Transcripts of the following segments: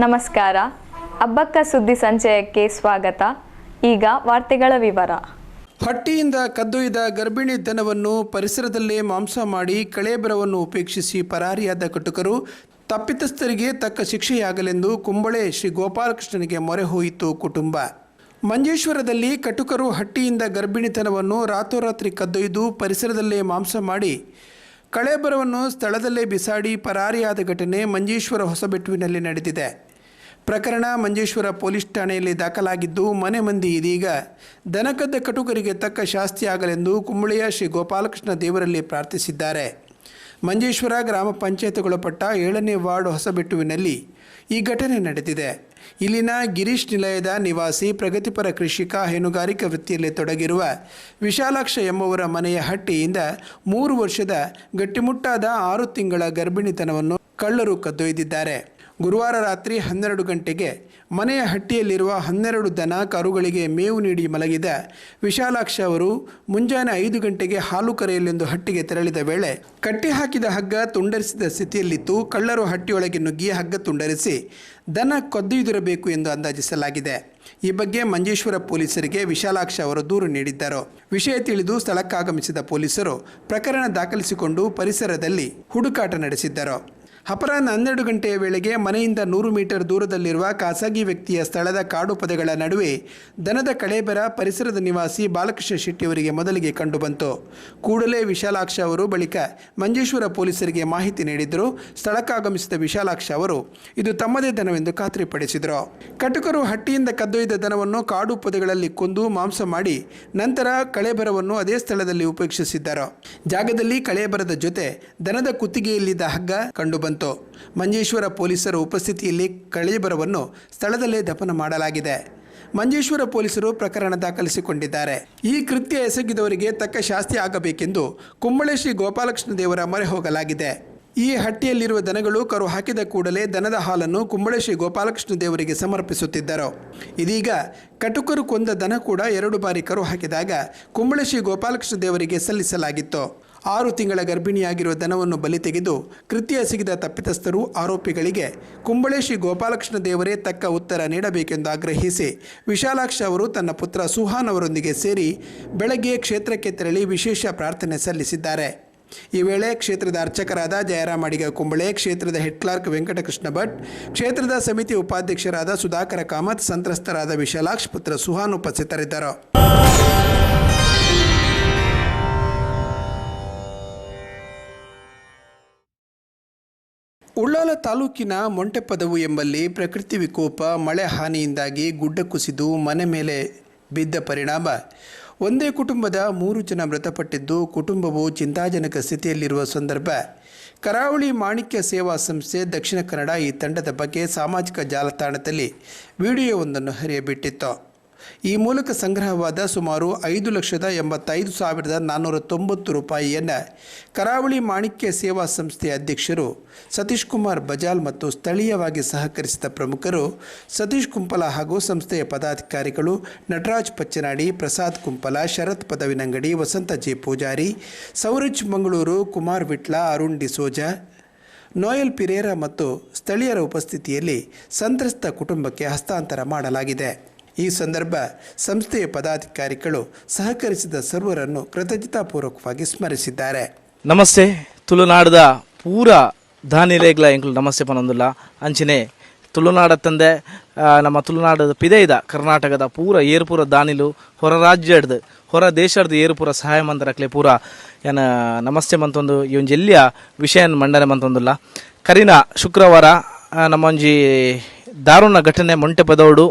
ನಮಸ್ಕಾರ. ಹಬ್ಬಕ್ಕ ಸುದ್ದಿ ಸಂಚಯಕ್ಕೆ ಸ್ವಾಗತ. ಈಗ ವಾರ್ತೆಗಳ ವಿವರ. ಹಟ್ಟಿಯಿಂದ ಕದ್ದೊಯ್ದ ಗರ್ಭಿಣಿ ದನವನ್ನು ಪರಿಸರದಲ್ಲೇ ಮಾಂಸ ಮಾಡಿ ಕಳೇಬರವನ್ನು ಉಪೇಕ್ಷಿಸಿ ಪರಾರಿಯಾದ ಕಟುಕರು ತಪ್ಪಿತಸ್ಥರಿಗೆ ತಕ್ಕ ಶಿಕ್ಷೆಯಾಗಲೆಂದು ಕುಂಬಳೆ ಶ್ರೀ ಗೋಪಾಲಕೃಷ್ಣನಿಗೆ ಮೊರೆ ಹೋಯಿತು ಕುಟುಂಬ. ಮಂಜೇಶ್ವರದಲ್ಲಿ ಕಟುಕರು ಹಟ್ಟಿಯಿಂದ ಗರ್ಭಿಣಿತನವನ್ನು ರಾತ್ರೋರಾತ್ರಿ ಕದ್ದೊಯ್ದು ಪರಿಸರದಲ್ಲೇ ಮಾಂಸ ಮಾಡಿ ಕಳೇಬರವನ್ನು ಸ್ಥಳದಲ್ಲೇ ಬಿಸಾಡಿ ಪರಾರಿಯಾದ ಘಟನೆ ಮಂಜೇಶ್ವರ ಹೊಸಬೆಟ್ಟುವಿನಲ್ಲಿ ನಡೆದಿದೆ. ಪ್ರಕರಣ ಮಂಜೇಶ್ವರ ಪೊಲೀಸ್ ಠಾಣೆಯಲ್ಲಿ ದಾಖಲಾಗಿದ್ದು, ಮನೆ ಮಂದಿ ಇದೀಗ ದನಕದ್ದ ಕಟುಕರಿಗೆ ತಕ್ಕ ಶಾಸ್ತಿಯಾಗಲೆಂದು ಕುಂಬಳೆಯ ಶ್ರೀ ಗೋಪಾಲಕೃಷ್ಣ ದೇವರಲ್ಲಿ ಪ್ರಾರ್ಥಿಸಿದ್ದಾರೆ. ಮಂಜೇಶ್ವರ ಗ್ರಾಮ ಪಂಚಾಯತ್ಗೊಳಪಟ್ಟ ಏಳನೇ ವಾರ್ಡ್ ಹೊಸಬೆಟ್ಟುವಿನಲ್ಲಿ ಈ ಘಟನೆ ನಡೆದಿದೆ. ಇಲ್ಲಿನ ಗಿರೀಶ್ ನಿಲಯದ ನಿವಾಸಿ, ಪ್ರಗತಿಪರ ಕೃಷಿಕ, ಹೈನುಗಾರಿಕಾ ವೃತ್ತಿಯಲ್ಲಿ ತೊಡಗಿರುವ ವಿಶಾಲಾಕ್ಷ ಎಂಬುವರ ಮನೆಯ ಹಟ್ಟಿಯಿಂದ ಮೂರು ವರ್ಷದ ಗಟ್ಟಿಮುಟ್ಟಾದ ಆರು ತಿಂಗಳ ಗರ್ಭಿಣಿತನವನ್ನು ಕಳ್ಳರು ಕದ್ದೊಯ್ದಿದ್ದಾರೆ. ಗುರುವಾರ ರಾತ್ರಿ ಹನ್ನೆರಡು ಗಂಟೆಗೆ ಮನೆಯ ಹಟ್ಟಿಯಲ್ಲಿರುವ ಹನ್ನೆರಡು ದನ ಕರುಗಳಿಗೆ ಮೇವು ನೀಡಿ ಮಲಗಿದ ವಿಶಾಲಾಕ್ಷ ಅವರು ಮುಂಜಾನೆ ಐದು ಗಂಟೆಗೆ ಹಾಲು ಕರೆಯಲೆಂದು ಹಟ್ಟಿಗೆ ತೆರಳಿದ ವೇಳೆ ಕಟ್ಟಿ ಹಾಕಿದ ಹಗ್ಗ ತುಂಡರಿಸಿದ ಸ್ಥಿತಿಯಲ್ಲಿತ್ತು. ಕಳ್ಳರು ಹಟ್ಟಿಯೊಳಗೆ ನುಗ್ಗಿ ಹಗ್ಗ ತುಂಡರಿಸಿ ದನ ಕೊದ್ದೊಯ್ದಿರಬೇಕು ಎಂದು ಅಂದಾಜಿಸಲಾಗಿದೆ. ಈ ಬಗ್ಗೆ ಮಂಜೇಶ್ವರ ಪೊಲೀಸರಿಗೆ ವಿಶಾಲಾಕ್ಷ ಅವರು ದೂರು ನೀಡಿದ್ದರು. ವಿಷಯ ತಿಳಿದು ಸ್ಥಳಕ್ಕಾಗಮಿಸಿದ ಪೊಲೀಸರು ಪ್ರಕರಣ ದಾಖಲಿಸಿಕೊಂಡು ಪರಿಸರದಲ್ಲಿ ಹುಡುಕಾಟ ನಡೆಸಿದ್ದರು. ಅಪರಾಹ್ನ ಹನ್ನೆರಡು ಗಂಟೆಯ ವೇಳೆಗೆ ಮನೆಯಿಂದ ನೂರು ಮೀಟರ್ ದೂರದಲ್ಲಿರುವ ಖಾಸಗಿ ವ್ಯಕ್ತಿಯ ಸ್ಥಳದ ಕಾಡು ಪದಗಳ ನಡುವೆ ದನದ ಕಳೇಬರ ಪರಿಸರದ ನಿವಾಸಿ ಬಾಲಕೃಷ್ಣ ಶೆಟ್ಟಿಯವರಿಗೆ ಮೊದಲಿಗೆ ಕಂಡುಬಂತು ಕೂಡಲೇ ವಿಶಾಲಾಕ್ಷ ಅವರು ಬಳಿಕ ಮಂಜೇಶ್ವರ ಪೊಲೀಸರಿಗೆ ಮಾಹಿತಿ ನೀಡಿದರು ಸ್ಥಳಕ್ಕಾಗಮಿಸಿದ ವಿಶಾಲಾಕ್ಷ ಅವರು, ಇದು ತಮ್ಮದೇ ದನವೆಂದು ಖಾತ್ರಿಪಡಿಸಿದರು. ಕಟುಕರು ಹಟ್ಟಿಯಿಂದ ಕದ್ದೊಯ್ದ ದನವನ್ನು ಕಾಡು ಪೊದೆಗಳಲ್ಲಿ ಕೊಂದು ಮಾಂಸ ಮಾಡಿ ನಂತರ ಕಳೇಬರವನ್ನು ಅದೇ ಸ್ಥಳದಲ್ಲಿ ಉಪೇಕ್ಷಿಸಿದ್ದರು. ಜಾಗದಲ್ಲಿ ಕಳೇಬರದ ಜೊತೆ ದನದ ಕುತ್ತಿಗೆಯಲ್ಲಿದ್ದ ಹಗ್ಗ ಕಂಡುಬಂತು ಮಂಜೇಶ್ವರ ಪೊಲೀಸರ ಉಪಸ್ಥಿತಿಯಲ್ಲಿ ಕಳೇಬರವನ್ನು ಸ್ಥಳದಲ್ಲೇ ದಫನ ಮಾಡಲಾಗಿದೆ. ಮಂಜೇಶ್ವರ ಪೊಲೀಸರು ಪ್ರಕರಣ ದಾಖಲಿಸಿಕೊಂಡಿದ್ದಾರೆ. ಈ ಕೃತ್ಯ ಎಸಗಿದವರಿಗೆ ತಕ್ಕ ಶಾಸ್ತಿ ಆಗಬೇಕೆಂದು ಕುಂಬಳೆ ಶ್ರೀ ಗೋಪಾಲಕೃಷ್ಣ ದೇವರ ಮೊರೆ ಹೋಗಲಾಗಿದೆ. ಈ ಹಟ್ಟಿಯಲ್ಲಿರುವ ದನಗಳು ಕರು ಹಾಕಿದ ಕೂಡಲೇ ದನದ ಹಾಲನ್ನು ಕುಂಬಳೆ ಶ್ರೀ ಗೋಪಾಲಕೃಷ್ಣ ದೇವರಿಗೆ ಸಮರ್ಪಿಸುತ್ತಿದ್ದರು. ಇದೀಗ ಕಟುಕರು ಕೊಂದ ದನ ಕೂಡ ಎರಡು ಬಾರಿ ಕರು ಹಾಕಿದಾಗ ಕುಂಬಳೆ ಶ್ರೀ ಗೋಪಾಲಕೃಷ್ಣ ದೇವರಿಗೆ ಸಲ್ಲಿಸಲಾಗಿತ್ತು. ಆರು ತಿಂಗಳ ಗರ್ಭಿಣಿಯಾಗಿರುವ ದನವನ್ನು ಬಲಿ ತೆಗೆದು ಕೃತ್ಯ ಸಿಗಿದ ತಪ್ಪಿತಸ್ಥರು ಆರೋಪಿಗಳಿಗೆ ಕುಂಬಳೆ ಶ್ರೀ ಗೋಪಾಲಕೃಷ್ಣ ದೇವರೇ ತಕ್ಕ ಉತ್ತರ ನೀಡಬೇಕೆಂದು ಆಗ್ರಹಿಸಿ ವಿಶಾಲಾಕ್ಷ ಅವರು ತನ್ನ ಪುತ್ರ ಸುಹಾನ್ ಅವರೊಂದಿಗೆ ಸೇರಿ ಬೆಳಗ್ಗೆ ಕ್ಷೇತ್ರಕ್ಕೆ ತೆರಳಿ ವಿಶೇಷ ಪ್ರಾರ್ಥನೆ ಸಲ್ಲಿಸಿದ್ದಾರೆ. ಈ ವೇಳೆ ಕ್ಷೇತ್ರದ ಅರ್ಚಕರಾದ ಜಯರಾಮ ಅಡಿಗ ಕುಂಬಳೆ, ಕ್ಷೇತ್ರದ ಹೆಡ್ ಕ್ಲಾರ್ಕ್ ವೆಂಕಟಕೃಷ್ಣ ಭಟ್, ಕ್ಷೇತ್ರದ ಸಮಿತಿ ಉಪಾಧ್ಯಕ್ಷರಾದ ಸುಧಾಕರ ಕಾಮತ್, ಸಂತ್ರಸ್ತರಾದ ವಿಶಾಲಾಕ್ಷ್ ಪುತ್ರ ಸುಹಾನ್ ಉಪಸ್ಥಿತರಿದ್ದರು. ಉಳ್ಳಾಲ ತಾಲೂಕಿನ ಮೊಂಟೆಪದವು ಎಂಬಲ್ಲಿ ಪ್ರಕೃತಿ ವಿಕೋಪ, ಮಳೆ ಹಾನಿಯಿಂದಾಗಿ ಗುಡ್ಡ ಕುಸಿದು ಮನೆ ಮೇಲೆ ಬಿದ್ದ ಪರಿಣಾಮ. ಒಂದೇ ಕುಟುಂಬದ ಮೂರು ಜನ ಮೃತಪಟ್ಟಿದ್ದು ಕುಟುಂಬವು ಚಿಂತಾಜನಕ ಸ್ಥಿತಿಯಲ್ಲಿರುವ ಸಂದರ್ಭ. ಕರಾವಳಿ ಮಾಣಿಕ್ಯ ಸೇವಾ ಸಂಸ್ಥೆ ದಕ್ಷಿಣ ಕನ್ನಡ ಈ ತಂಡದ ಬಗ್ಗೆ ಸಾಮಾಜಿಕ ಜಾಲತಾಣದಲ್ಲಿ ವಿಡಿಯೋವೊಂದನ್ನು ಹರಿಯಬಿಟ್ಟಿತ್ತು. ಈ ಮೂಲಕ ಸಂಗ್ರಹವಾದ ಸುಮಾರು ಐದು ಲಕ್ಷದ ಎಂಬತ್ತೈದು ಸಾವಿರದ ನಾನ್ನೂರ ತೊಂಬತ್ತು ರೂಪಾಯಿಯನ್ನು ಕರಾವಳಿ ಮಾಣಿಕ್ಯ ಸೇವಾ ಸಂಸ್ಥೆಯ ಅಧ್ಯಕ್ಷರು ಸತೀಶ್ ಕುಮಾರ್ ಬಜಾಲ್ ಮತ್ತು ಸ್ಥಳೀಯವಾಗಿ ಸಹಕರಿಸಿದ ಪ್ರಮುಖರು ಸತೀಶ್ ಕುಂಪಲ ಹಾಗೂ ಸಂಸ್ಥೆಯ ಪದಾಧಿಕಾರಿಗಳು ನಟರಾಜ್ ಪಚ್ಚನಾಡಿ, ಪ್ರಸಾದ್ ಕುಂಪಲ, ಶರತ್ ಪದವಿನಂಗಡಿ, ವಸಂತ ಜೆ ಪೂಜಾರಿ, ಸೌರಜ್ ಮಂಗಳೂರು, ಕುಮಾರ್ ವಿಟ್ಲ, ಅರುಣ್ ಡಿಸೋಜಾ, ನೋಯಲ್ ಪಿರೇರಾ ಮತ್ತು ಸ್ಥಳೀಯರ ಉಪಸ್ಥಿತಿಯಲ್ಲಿ ಸಂತ್ರಸ್ತ ಕುಟುಂಬಕ್ಕೆ ಹಸ್ತಾಂತರ ಮಾಡಲಾಗಿದೆ. ಈ ಸಂದರ್ಭ ಸಂಸ್ಥೆಯ ಪದಾಧಿಕಾರಿಗಳು ಸಹಕರಿಸಿದ ಸರ್ವರನ್ನು ಕೃತಜ್ಞತಾಪೂರ್ವಕವಾಗಿ ಸ್ಮರಿಸಿದ್ದಾರೆ. ನಮಸ್ತೆ. ತುಳುನಾಡದ ಪೂರ ದಾನಿಲೇಗ್ಲ ಎಂಕ್ಲು ನಮಸ್ತೆ ಪನೊಂದುಲ್ಲ. ಅಂಚಿನೆ, ತುಳುನಾಡ ತಂದೆ ನಮ್ಮ ತುಳುನಾಡದ ಪಿದೈದ ಕರ್ನಾಟಕದ ಪೂರ ಏರ್ಪುರ ದಾನಿಲು ಹೊರ ರಾಜ್ಯಡ್ದು, ಹೊರ ದೇಶದ ಏರ್ಪುರ ಸಹಾಯ ಮಂತ್ರಕ್ಲೆ ಪೂರ ಏನ ನಮಸ್ತೆ ಮಂತೊಂದು ಒಂಜಿ ಎಲ್ಲಿಯ ವಿಷಯ ಮಂಡನೆ ಮಂತೊಂದುಲ್ಲ. ಕರಿನ ಶುಕ್ರವಾರ ನಮ್ಮೊಂಜಿ ದಾರುಣ ಘಟನೆ ಮೊಂಟೆ ಪದೋಡು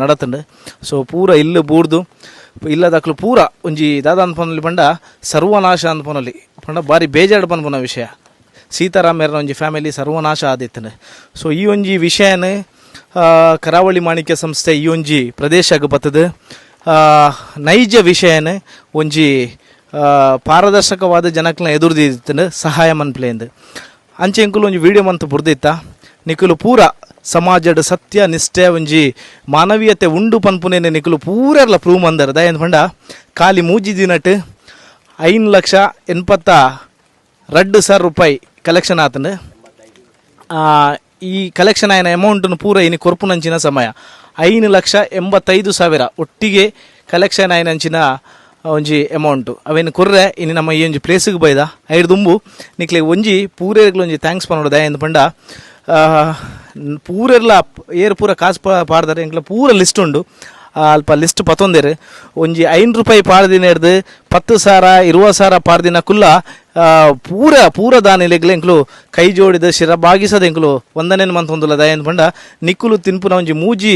ನಡತಂಡು ಸೊ ಪೂರ ಇಲ್ಲ ಬೂರ್ದು ಇಲ್ಲ ಇಲ್ಲದಕ್ಲು ಪೂರ ಒಂಜಿ ದಾದ ಅನ್ಪೊನಲಿ ಪಂಡ ಸರ್ವನಾಶ ಅನ್ಪೊನಲಿ ಪಂಡ ಬಾರಿ ಬೇಜಾರು ಪನ್ಪುನ ವಿಷಯ. ಸೀತಾರಾಮಯ್ಯರ ಒಂಜಿ ಫ್ಯಾಮಿಲಿ ಸರ್ವನಾಶ ಆದಿತ್ತಂಡು. ಸೊ ಈ ಒಂಜಿ ವಿಷಯನ ಕರಾವಳಿ ಮಾಣಿಕ್ಯ ಸಂಸ್ಥೆ ಈ ಒಂಜಿ ಪ್ರದೇಶಕ್ಕೆ ಬತ್ತದ ನೈಜ ವಿಷಯನ ಒಂಜಿ ಪಾರದರ್ಶಕವಾದ ಜನಕ್ಲ ಎದುರ್ದಿತ್ತಂಡು ಸಹಾಯ ಮನ್ಪ್ಲೆಂದು. ಅಂಚೆ ಇಂಕುಲು ಒಂಜಿ ವಿಡಿಯೋ ಮಂತ್ ಬುರ್ದಿತ್ತ. ನಿಕುಲು ಪೂರ ಸಮಾಜಡ್ ಸತ್ಯ, ನಿಷ್ಠೆ ಒಂಜಿ ಮಾನವೀಯತೆ ಉಂಡು ಪನ್ಪುನೇನೆ ನಿಕುಲು ಪೂರೆರ್ಲ ಪ್ರೂವ್ ಮಂದರ್. ದಯಂದ್ ಪಂಡ? ಖಾಲಿ ಮೂಜಿ ದಿನಟ್ ಐನ್ ಲಕ್ಷ ಎನ್ಪತ್ತ ರಡ್ಡು ಸಾವಿರ ರೂಪಾಯಿ ಕಲೆಕ್ಷನ್ ಆತನು ಈ ಕಲೆಕ್ಷನ್ ಆಯ್ನ ಅಮೌಂಟನ್ನು ಪೂರ ಇನಿ ಕೊರ್ಪುನಂಚಿನ ಸಮಯ. ಐನು ಲಕ್ಷ ಎಂಬತ್ತೈದು ಸಾವಿರ ಒಟ್ಟಿಗೆ ಕಲೆಕ್ಷನ್ ಆಯ್ನಂಚಿನ ಒಂಜಿ ಅಮೌಂಟು. ಅವೇನು ಕೊರ್ರೆ ಇನ್ನು ನಮ್ಮ ಈ ಒಂಜಿ ಪ್ಲೇಸಿಗೆ ಬೈದ. ಐದು ದುಂಬು ನಿಕ್ಲೆ ಒಂಜಿ ಪೂರೇಗ್ಲು ಒಂಜಿ ಥ್ಯಾಂಕ್ಸ್ ಪನ್ನೋಡು. ಎಂದು ಪಂಡ? ಪೂರೆರ್ಲ ಏರ್ ಪೂರ ಕಾಸು ಪಾಡ್ದಾರೆ. ಎಂಕ್ಲ ಪೂರ ಲಿಸ್ಟ್ ಉಂಡು. ಅಲ್ಪ ಲಿಸ್ಟ್ ಪತ್ತೊಂದೇರು. ಒಂಜಿ ಐನ್ ರೂಪಾಯಿ ಪಾಡ್ದಿನ ಹಿಡ್ದು ಪತ್ತು ಸಾರ ಇರುವ ಸಾರ ಪಾಡ್ದಿನ ಕುಲ್ಲ ಪೂರ ಪೂರ ದಾನಿಲೆಗ್ಲೆ ಎಂಕ್ಲು ಕೈ ಜೋಡಿದ ಶಿರ ಬಾಗಿಸದ ಎಂಕ್ಲು ಒಂದನೇ ಮಂತ್ ಹೊಂದಲ್ಲ ದಯ ಪಂಡ, ನಿಕ್ಕುಲು ತಿನ್ಪುನ ಒಂಜಿ ಮೂಜಿ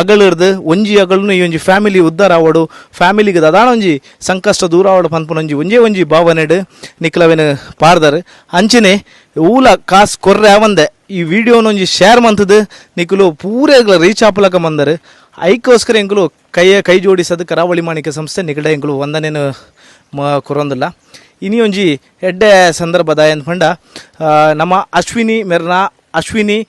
ಅಗಳಿರ್ದು ಒಂಜಿ ಅಗಳನು ಈ ಒಂಜಿ ಫ್ಯಾಮಿಲಿ ಉದ್ದಾರ ಆವಡು, ಫ್ಯಾಮಿಲಿಗೆ ದದಾಣ ಒಂಜಿ ಸಂಕಷ್ಟ ದೂರ ಆವಡು ಪನ್ಪುನ ಒಂಜಿ ಒಂಜೇ ಒಂಜಿ ಭಾವನೆಡು ನಿಕ್ಲವೇನು ಪಾಡ್ದಾರೆ. ಅಂಚನೆ ಊಲ ಕಾಸು ಕೊರ್ರೆ ಅವಂದೆ. ಈ ವಿಡಿಯೋನ ಒಂಜಿ ಶೇರ್ ಮಂತದು, ನಿಕುಲು ಪೂರ ರೀಚ್ ಆಪಲಕ ಮಂದರು, ಐಕೋಸ್ಕರ ಎಂಕುಲು ಕೈಯ ಕೈ ಜೋಡಿಸದು ಕರಾವಳಿ ಮಾಣಿಕ ಸಂಸ್ಥೆ ನಿಗಡ ಎಂಕುಲು ಒಂದನೇನು ಮ ಕೊರೊಂದಿಲ್ಲ. ಇನ್ನೊಂಜಿ ಎಡ್ಡೆ ಸಂದರ್ಭದ ಏನು ಪಂಡ ನಮ್ಮ Ashwini ಮೆರ್ನಾ Ashwini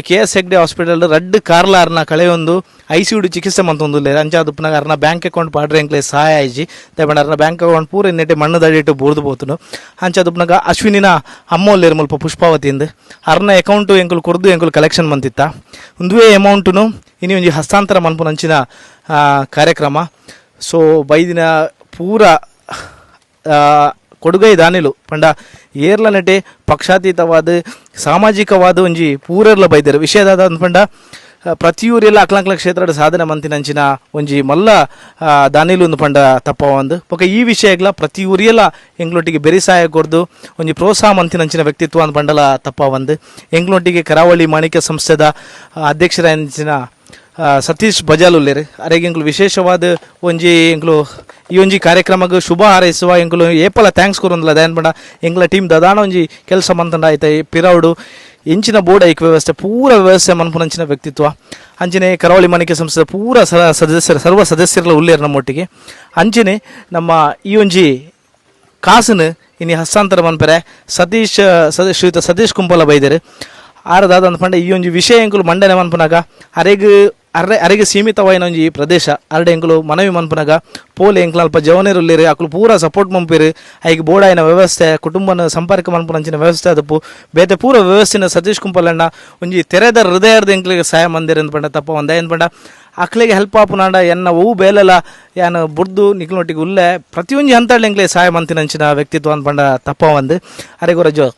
K S Hegde hospital ರಡ್ಡ್ ಕಾರ್ಲಾರ್ನ ಕಳೆಯೊಂದು ಐ ಸಿ ಯುಡಿ ಚಿಕಿತ್ಸೆ ಮಂತೊಂದುಲ್ಲೆ ಉಪ್ಪುನಗ ಅರ್ನ ಬ್ಯಾಂಕ್ ಅಕೌಂಟ್ ಪಾಡ್ರೆ ಎಂಕ್ಲೆ ಸಹಾಯ ತಗೊಂಡ ಅರ್ನ ಬ್ಯಾಂಕ್ ಅಕೌಂಟ್ ಪೂರ ಇನ್ನೆಟ್ಟೆ ಮಣ್ಣು ದಡಿಟ್ಟು ಪೋತುನು ಬೋತನು. ಉಪ್ಪುನಗ ಅಶ್ವಿನಿನ ಅಮ್ಮೋಲ್ಲೇರು ಮುಲ್ಪ ಪುಷ್ಪಾವತಿಯಿಂದ. ಅರ್ನ ಅಕೌಂಟು ಎಂಕುಲು ಕೊರ್ದು ಎಂಕುಲು ಕಲೆಕ್ಷನ್ ಮಂತಿತ್ತ. ಒಂದುವೇ ಅಮೌಂಟುನು ಇನಿ ಒಂಜಿ ಹಸ್ತಾಂತರ ಮನ್ಪು ನಂಚಿನ ಕಾರ್ಯಕ್ರಮ. ಸೊ, ಬೈದಿನ ಪೂರ ಕೊಡುಗೈ ದಾನಿಲು. ಪಂಡ ಏರ್ಲ ನಟೆ ಪಕ್ಷಾತೀತವಾದ, ಸಾಮಾಜಿಕವಾದ ಒಂಜಿ ಪೂರೆರ್ಲ ಬೈದರು. ವಿಷಯದಾದ ಪಂಡ ಪ್ರತಿಯೂರಿಲ್ಲ ಅಕ್ಲಂಕ್ಲ ಕ್ಷೇತ್ರದ ಸಾಧನೆ ಮಂತಿನಂಚಿನ ಒಂಜಿ ಮಲ್ಲ ದಾನಿಲು ಒಂದು ಪಂಡ ತಪ್ಪ ಒಂದು ಬೊಕ ಈ ವಿಷಯಗಳ ಪ್ರತಿ ಊರಿಯಲ್ಲ ಎಂಗ್ಲೊಟ್ಟಿಗೆ ಬೆರಿಸಾಯ ಕೊರ್ದು ಒಂಜಿ ಪ್ರೋತ್ಸಾಹ ಮಂತಿನಂಚಿನ ವ್ಯಕ್ತಿತ್ವ ಅಂದ್ ಪಂಡಲ ತಪ್ಪ ಒಂದು ಎಂಗ್ಲೊಟ್ಟಿಗೆ ಕರಾವಳಿ ಮಾಣಿಕ್ಯ ಸಂಸ್ಥೆದ ಅಧ್ಯಕ್ಷರ ಸತೀಶ್ ಬಜಾಲ್ ಉಲ್ಲೇರು ಅರೆಗೆ ಎಂಕ್ಲು ವಿಶೇಷವಾದ ಒಂಜಿ ಎಂಕ್ಲು ಈ ಒಂಜಿ ಕಾರ್ಯಕ್ರಮಕ್ಕೆ ಶುಭ ಹಾರೈಸುವ ಎಂಕ್ಲು ಏಪಲ ಥ್ಯಾಂಕ್ಸ್ ಕೊರೊಂದಿಲ್ಲ ದಯನ್ ಪಂಡ ಟೀಮ್ ದದಾಣ ಒಂಜಿ ಕೆಲಸ ಮಂತಂಡ ಆಯ್ತ ಪಿರೌಡು ಇಂಚಿನ ಬೋರ್ಡ್ ಐಕ್ ವ್ಯವಸ್ಥೆ, ಪೂರ ವ್ಯವಸ್ಥೆ ಮನ್ಪುನಂಚಿನ ವ್ಯಕ್ತಿತ್ವ. ಅಂಚನೆ ಕರಾವಳಿ ಮಾಣಿಕ್ಯ ಸಂಸ್ಥೆ ಪೂರ ಸದಸ್ಯರ, ಸರ್ವ ಸದಸ್ಯರಲ್ಲ ಉಲ್ಲೇರ್ ನಮ್ಮೊಟ್ಟಿಗೆ ಅಂಚನೆ ನಮ್ಮ ಈ ಒಂಜಿ ಕಾಸನ್ನು ಇನ್ನು ಹಸ್ತಾಂತರ ಮನ್ಪರೆ ಸತೀಶ್ ಸದ, ಶ್ರೀಯುತ ಸತೀಶ್ ಕುಂಪಲ ಬೈದರು ಆರದಾದ ಪಂಡ ಈ ಒಂದು ವಿಷಯ ಎಂಕುಲು ಮಂಡನೆ ಮನ್ಪುನಾಗ, ಅರೆಗ್ ಅರೆ, ಅರೆಗೆ ಸೀಮಿತವಾಯಿನ ಒಂಜಿ ಪ್ರದೇಶ. ಅರಡೆ ಎಂಕುಲು ಮನವಿ ಮನ್ಪುನಗ ಪೋಲೆ ಎಂಕ್ಲು ಅಲ್ಪ ಜವನೇರುಲ್ಲೇರು, ಅಕ್ಲು ಪೂರ ಸಪೋರ್ಟ್ ಮಂಪಿರು ಐಗೆ ಬೋಡಾಯಿನ ವ್ಯವಸ್ಥೆ, ಕುಟುಂಬನ ಸಂಪರ್ಕ ಮನ್ಪುನಂಚಿನ ವ್ಯವಸ್ಥೆ ಅದಪ್ಪು. ಬೇತೆ ಪೂರ ವ್ಯವಸ್ಥೆನ ಸತೀಶ್ ಕುಂಪಲಣ್ಣ, ಒಂಜಿ ತೆರೆದ ಹೃದಯದ ಎಂಕ್ಲಿಗೆ ಸಹಾಯ ಮಂದಿರ ಅಂದ್ಪಂಡ ತಪ್ಪ ಒಂದ ಏನ್ ಪಂಡ. ಅಕ್ಲೆಗೆ ಹೆಲ್ಪ್ ಆಪುನಾಂಡ ಎನ್ನ ಹೂವು ಬೇಲೆಲ, ಯಾನು ಬುಡ್ದು ನಿಕ್ಲೊಟ್ಟಿಗೆ ಉಲ್ಲೆ ಪ್ರತಿಯೊಂದು ಹಂತಳ್ಳಿ ಎಂಕ್ಲೆ ಸಹಾಯ ಮಂತಿನಂಚಿನ ವ್ಯಕ್ತಿತ್ವ ಅಂದ್ಪಂಡ ತಪ್ಪ ಒಂದು. ಅರೆಗೂ ಜೋ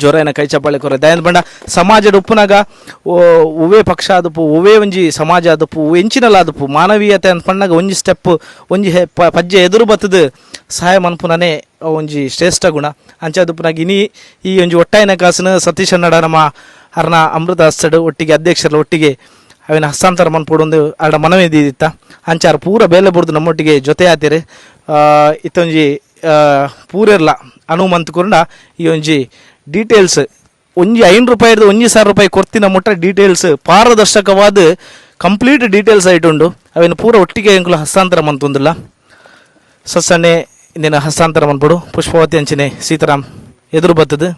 ಜೋರೈನ ಕೈ ಚಪ್ಪಾಳೆ ಕೊರ. ದಯನ್ ಬಂಡ, ಸಮಾಜದ ಉಪ್ಪುನಾಗ ಒವೇ ಪಕ್ಷ ಆದಪ್ಪು ಒವೇ ಒಂಜಿ ಸಮಾಜ ಆದಪ್ಪು ಎಂಚಿನಲ್ಲ ಆದಪ್ಪು, ಮಾನವೀಯತೆ ಅಂತ ಪಣ್ಣಾಗ ಒಂಜಿ ಸ್ಟೆಪ್ ಒಂಜಿ ಪಜ್ಜೆ ಎದುರು ಬತ್ತದ. ಸಹಾಯ ಮನ್ಪುನೇ ಒಂಜಿ ಶ್ರೇಷ್ಠ ಗುಣ. ಅಂಚಾದುಪ್ಪನಾಗ ಇನಿ ಈ ಒಂಜಿ ಒಟ್ಟಾಯಿನ ಕಾಸನ ಸತೀಶ್ ಅಣ್ಣಡ ನಮ್ಮ ಅರ್ನ ಅಮೃತ ಹಸ್ತಡು ಒಟ್ಟಿಗೆ ಅಧ್ಯಕ್ಷರ ಒಟ್ಟಿಗೆ ಅವಿನ ಹಸ್ತಾಂತರ ಮನ್ಪೊಡೊಂದು ಅಡ ಮನವಿ ಇದ್ದಿತ್ತ ಅಂಚಾರ ಪೂರ ಬೇಲೆ ಬುಡ್ದು ನಮ್ಮೊಟ್ಟಿಗೆ ಜೊತೆ ಆತೀರಿ. ಇತ್ತೊಂಜಿ ಪೂರೆರ್ಲ ಅನುಮಂತ್ ಕುರುಂಡ, ಈ ಒಂಜಿ ಡೀಟೇಲ್ಸ್ ಒಂಜಿ ಐನು ರೂಪಾಯಿದು ಒಂಜಿ ಸಾವಿರ ರೂಪಾಯಿ ಕೊರ್ತಿನ ಮುಟ್ಟ ಡೀಟೇಲ್ಸ್ ಪಾರದರ್ಶಕವಾದ ಕಂಪ್ಲೀಟ್ ಡೀಟೇಲ್ಸ್ ಆಯಿತುಂಡು. ಅವೇನು ಪೂರ ಒಟ್ಟಿಗೆ ಎಂಕುಲು ಹಸ್ತಾಂತರ ಮಂತೊಂದಿಲ್ಲ. ಸಸ್ಸನ್ನೆ ಇಂದಿನ ಹಸ್ತಾಂತರ ಮನ್ಪಡು ಪುಷ್ಪವತಿ ಅಂಚನೆ, ಸೀತಾರಾಮ್ ಎದುರು ಬತ್ತದು.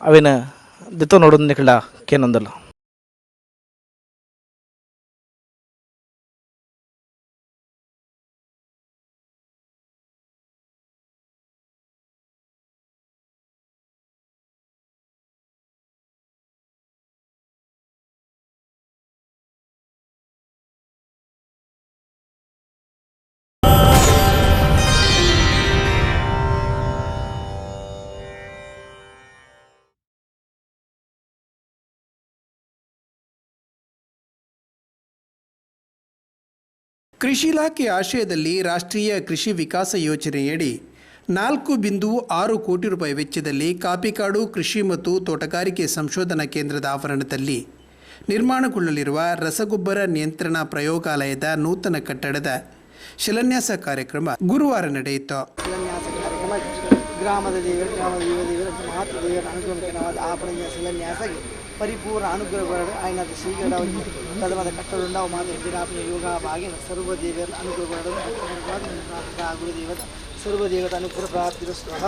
ಅವೇನು, ದಿತ್ತ ನೋಡೋದು ನಿಕಳ ಕೇನೊಂದಲ್ಲ. ಕೃಷಿ ಇಲಾಖೆ ಆಶಯದಲ್ಲಿ ರಾಷ್ಟ್ರೀಯ ಕೃಷಿ ವಿಕಾಸ ಯೋಜನೆಯಡಿ ನಾಲ್ಕು ಬಿಂದು ಆರು ಕೋಟಿ ರೂಪಾಯಿ ವೆಚ್ಚದಲ್ಲಿ ಕಾಪಿಕಾಡು ಕೃಷಿ ಮತ್ತು ತೋಟಗಾರಿಕೆ ಸಂಶೋಧನಾ ಕೇಂದ್ರದ ಆವರಣದಲ್ಲಿ ನಿರ್ಮಾಣಗೊಳ್ಳಲಿರುವ ರಸಗೊಬ್ಬರ ನಿಯಂತ್ರಣ ಪ್ರಯೋಗಾಲಯದ ನೂತನ ಕಟ್ಟಡದ ಶಿಲಾನ್ಯಾಸ ಕಾರ್ಯಕ್ರಮ ಗುರುವಾರ ನಡೆಯಿತು. ಗ್ರಾಮದ ದೇವರು ಗ್ರಾಮದ ದೇವರು ಮಹಾತ್ಮ ದೇವರ ಶಿಲಾನ್ಯಾಸಗೆ ಪರಿಪೂರ್ಣ ಅನುಗ್ರಹಗಳು ಆಯ್ನ ಶ್ರೀಗಳಾಗಿ ತದವಾದ ಕಟ್ಟಡ ಮಾದರಿ ಹಿರಾಪಿನ ಯೋಗ ಆಗಿನ ಸರ್ವದೇವರ ಅನುಗ್ರಹಗಳು ಗುರುದೇವದ ಸರ್ವದೇವದ ಅನುಗ್ರಹ ಪ್ರಾಪ್ತಿರ ಸ್ವಹ.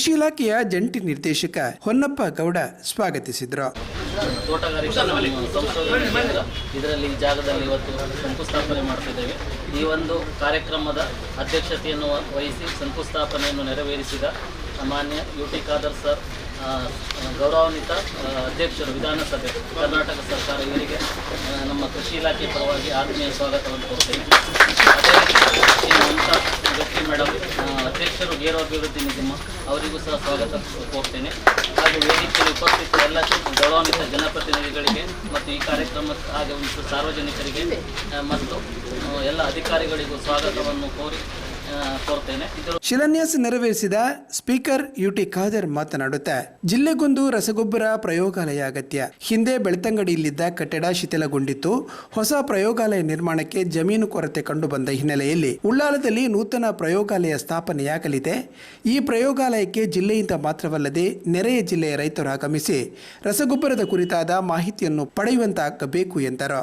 ಕೃಷಿ ಇಲಾಖೆಯ ಜಂಟಿ ನಿರ್ದೇಶಕ ಹೊನ್ನಪ್ಪ ಗೌಡ ಸ್ವಾಗತಿಸಿದರು. ಇದರಲ್ಲಿ ಈ ಜಾಗದಲ್ಲಿ ಇವತ್ತು ಶಂಕುಸ್ಥಾಪನೆ ಮಾಡ್ತಿದ್ದೇವೆ. ಈ ಒಂದು ಕಾರ್ಯಕ್ರಮದ ಅಧ್ಯಕ್ಷತೆಯನ್ನು ವಹಿಸಿ ಶಂಕುಸ್ಥಾಪನೆಯನ್ನು ನೆರವೇರಿಸಿದ ಮಾನ್ಯ ಯು ಟಿ ಖಾದರ್ ಸರ್ ಗೌರವಾನ್ವಿತ ಅಧ್ಯಕ್ಷರು, ವಿಧಾನಸಭೆ, ಕರ್ನಾಟಕ ಸರ್ಕಾರ ಇವರಿಗೆ ನಮ್ಮ ಕೃಷಿ ಇಲಾಖೆ ಪರವಾಗಿ ಆತ್ಮೀಯ ಸ್ವಾಗತವನ್ನು ಕೊಡ್ತೇನೆ ವ್ಯಕ್ತಿ ಮೇಡಮ್ ಅಧ್ಯಕ್ಷರು ಗೇರು ಅಭಿವೃದ್ಧಿ ನಿಗಮ, ಅವರಿಗೂ ಸಹ ಸ್ವಾಗತ ಕೋರ್ತೇನೆ. ಹಾಗೂ ವೇದಿಕೆಯಲ್ಲಿ ಉಪಸ್ಥಿತ ಎಲ್ಲ ಗೌರವಾನ್ವಿತ ಜನಪ್ರತಿನಿಧಿಗಳಿಗೆ ಮತ್ತು ಈ ಕಾರ್ಯಕ್ರಮ ಹಾಗೆ ಒಂದು ಸಾರ್ವಜನಿಕರಿಗೆ ಮತ್ತು ಎಲ್ಲ ಅಧಿಕಾರಿಗಳಿಗೂ ಸ್ವಾಗತವನ್ನು ಕೋರಿ ಕೋರ್ತೇನೆ ಶಿಲಾನ್ಯಾಸ ನೆರವೇರಿಸಿದ ಸ್ಪೀಕರ್ ಯುಟಿ ಖಾದರ್ ಮಾತನಾಡುತ್ತಾ ಜಿಲ್ಲೆಗೊಂದು ರಸಗೊಬ್ಬರ ಪ್ರಯೋಗಾಲಯ ಅಗತ್ಯ. ಹಿಂದೆ ಬೆಳ್ತಂಗಡಿಯಲ್ಲಿದ್ದ ಕಟ್ಟಡ ಶಿಥಿಲಗೊಂಡಿತ್ತು. ಹೊಸ ಪ್ರಯೋಗಾಲಯ ನಿರ್ಮಾಣಕ್ಕೆ ಜಮೀನು ಕೊರತೆ ಕಂಡುಬಂದ ಹಿನ್ನೆಲೆಯಲ್ಲಿ ಉಳ್ಳಾಲದಲ್ಲಿ ನೂತನ ಪ್ರಯೋಗಾಲಯ ಸ್ಥಾಪನೆಯಾಗಲಿದೆ. ಈ ಪ್ರಯೋಗಾಲಯಕ್ಕೆ ಜಿಲ್ಲೆಯಿಂದ ಮಾತ್ರವಲ್ಲದೆ ನೆರೆಯ ಜಿಲ್ಲೆಯ ರೈತರು ಆಗಮಿಸಿ ರಸಗೊಬ್ಬರದ ಕುರಿತಾದ ಮಾಹಿತಿಯನ್ನು ಪಡೆಯುವಂತಾಗಬೇಕು ಎಂದರು.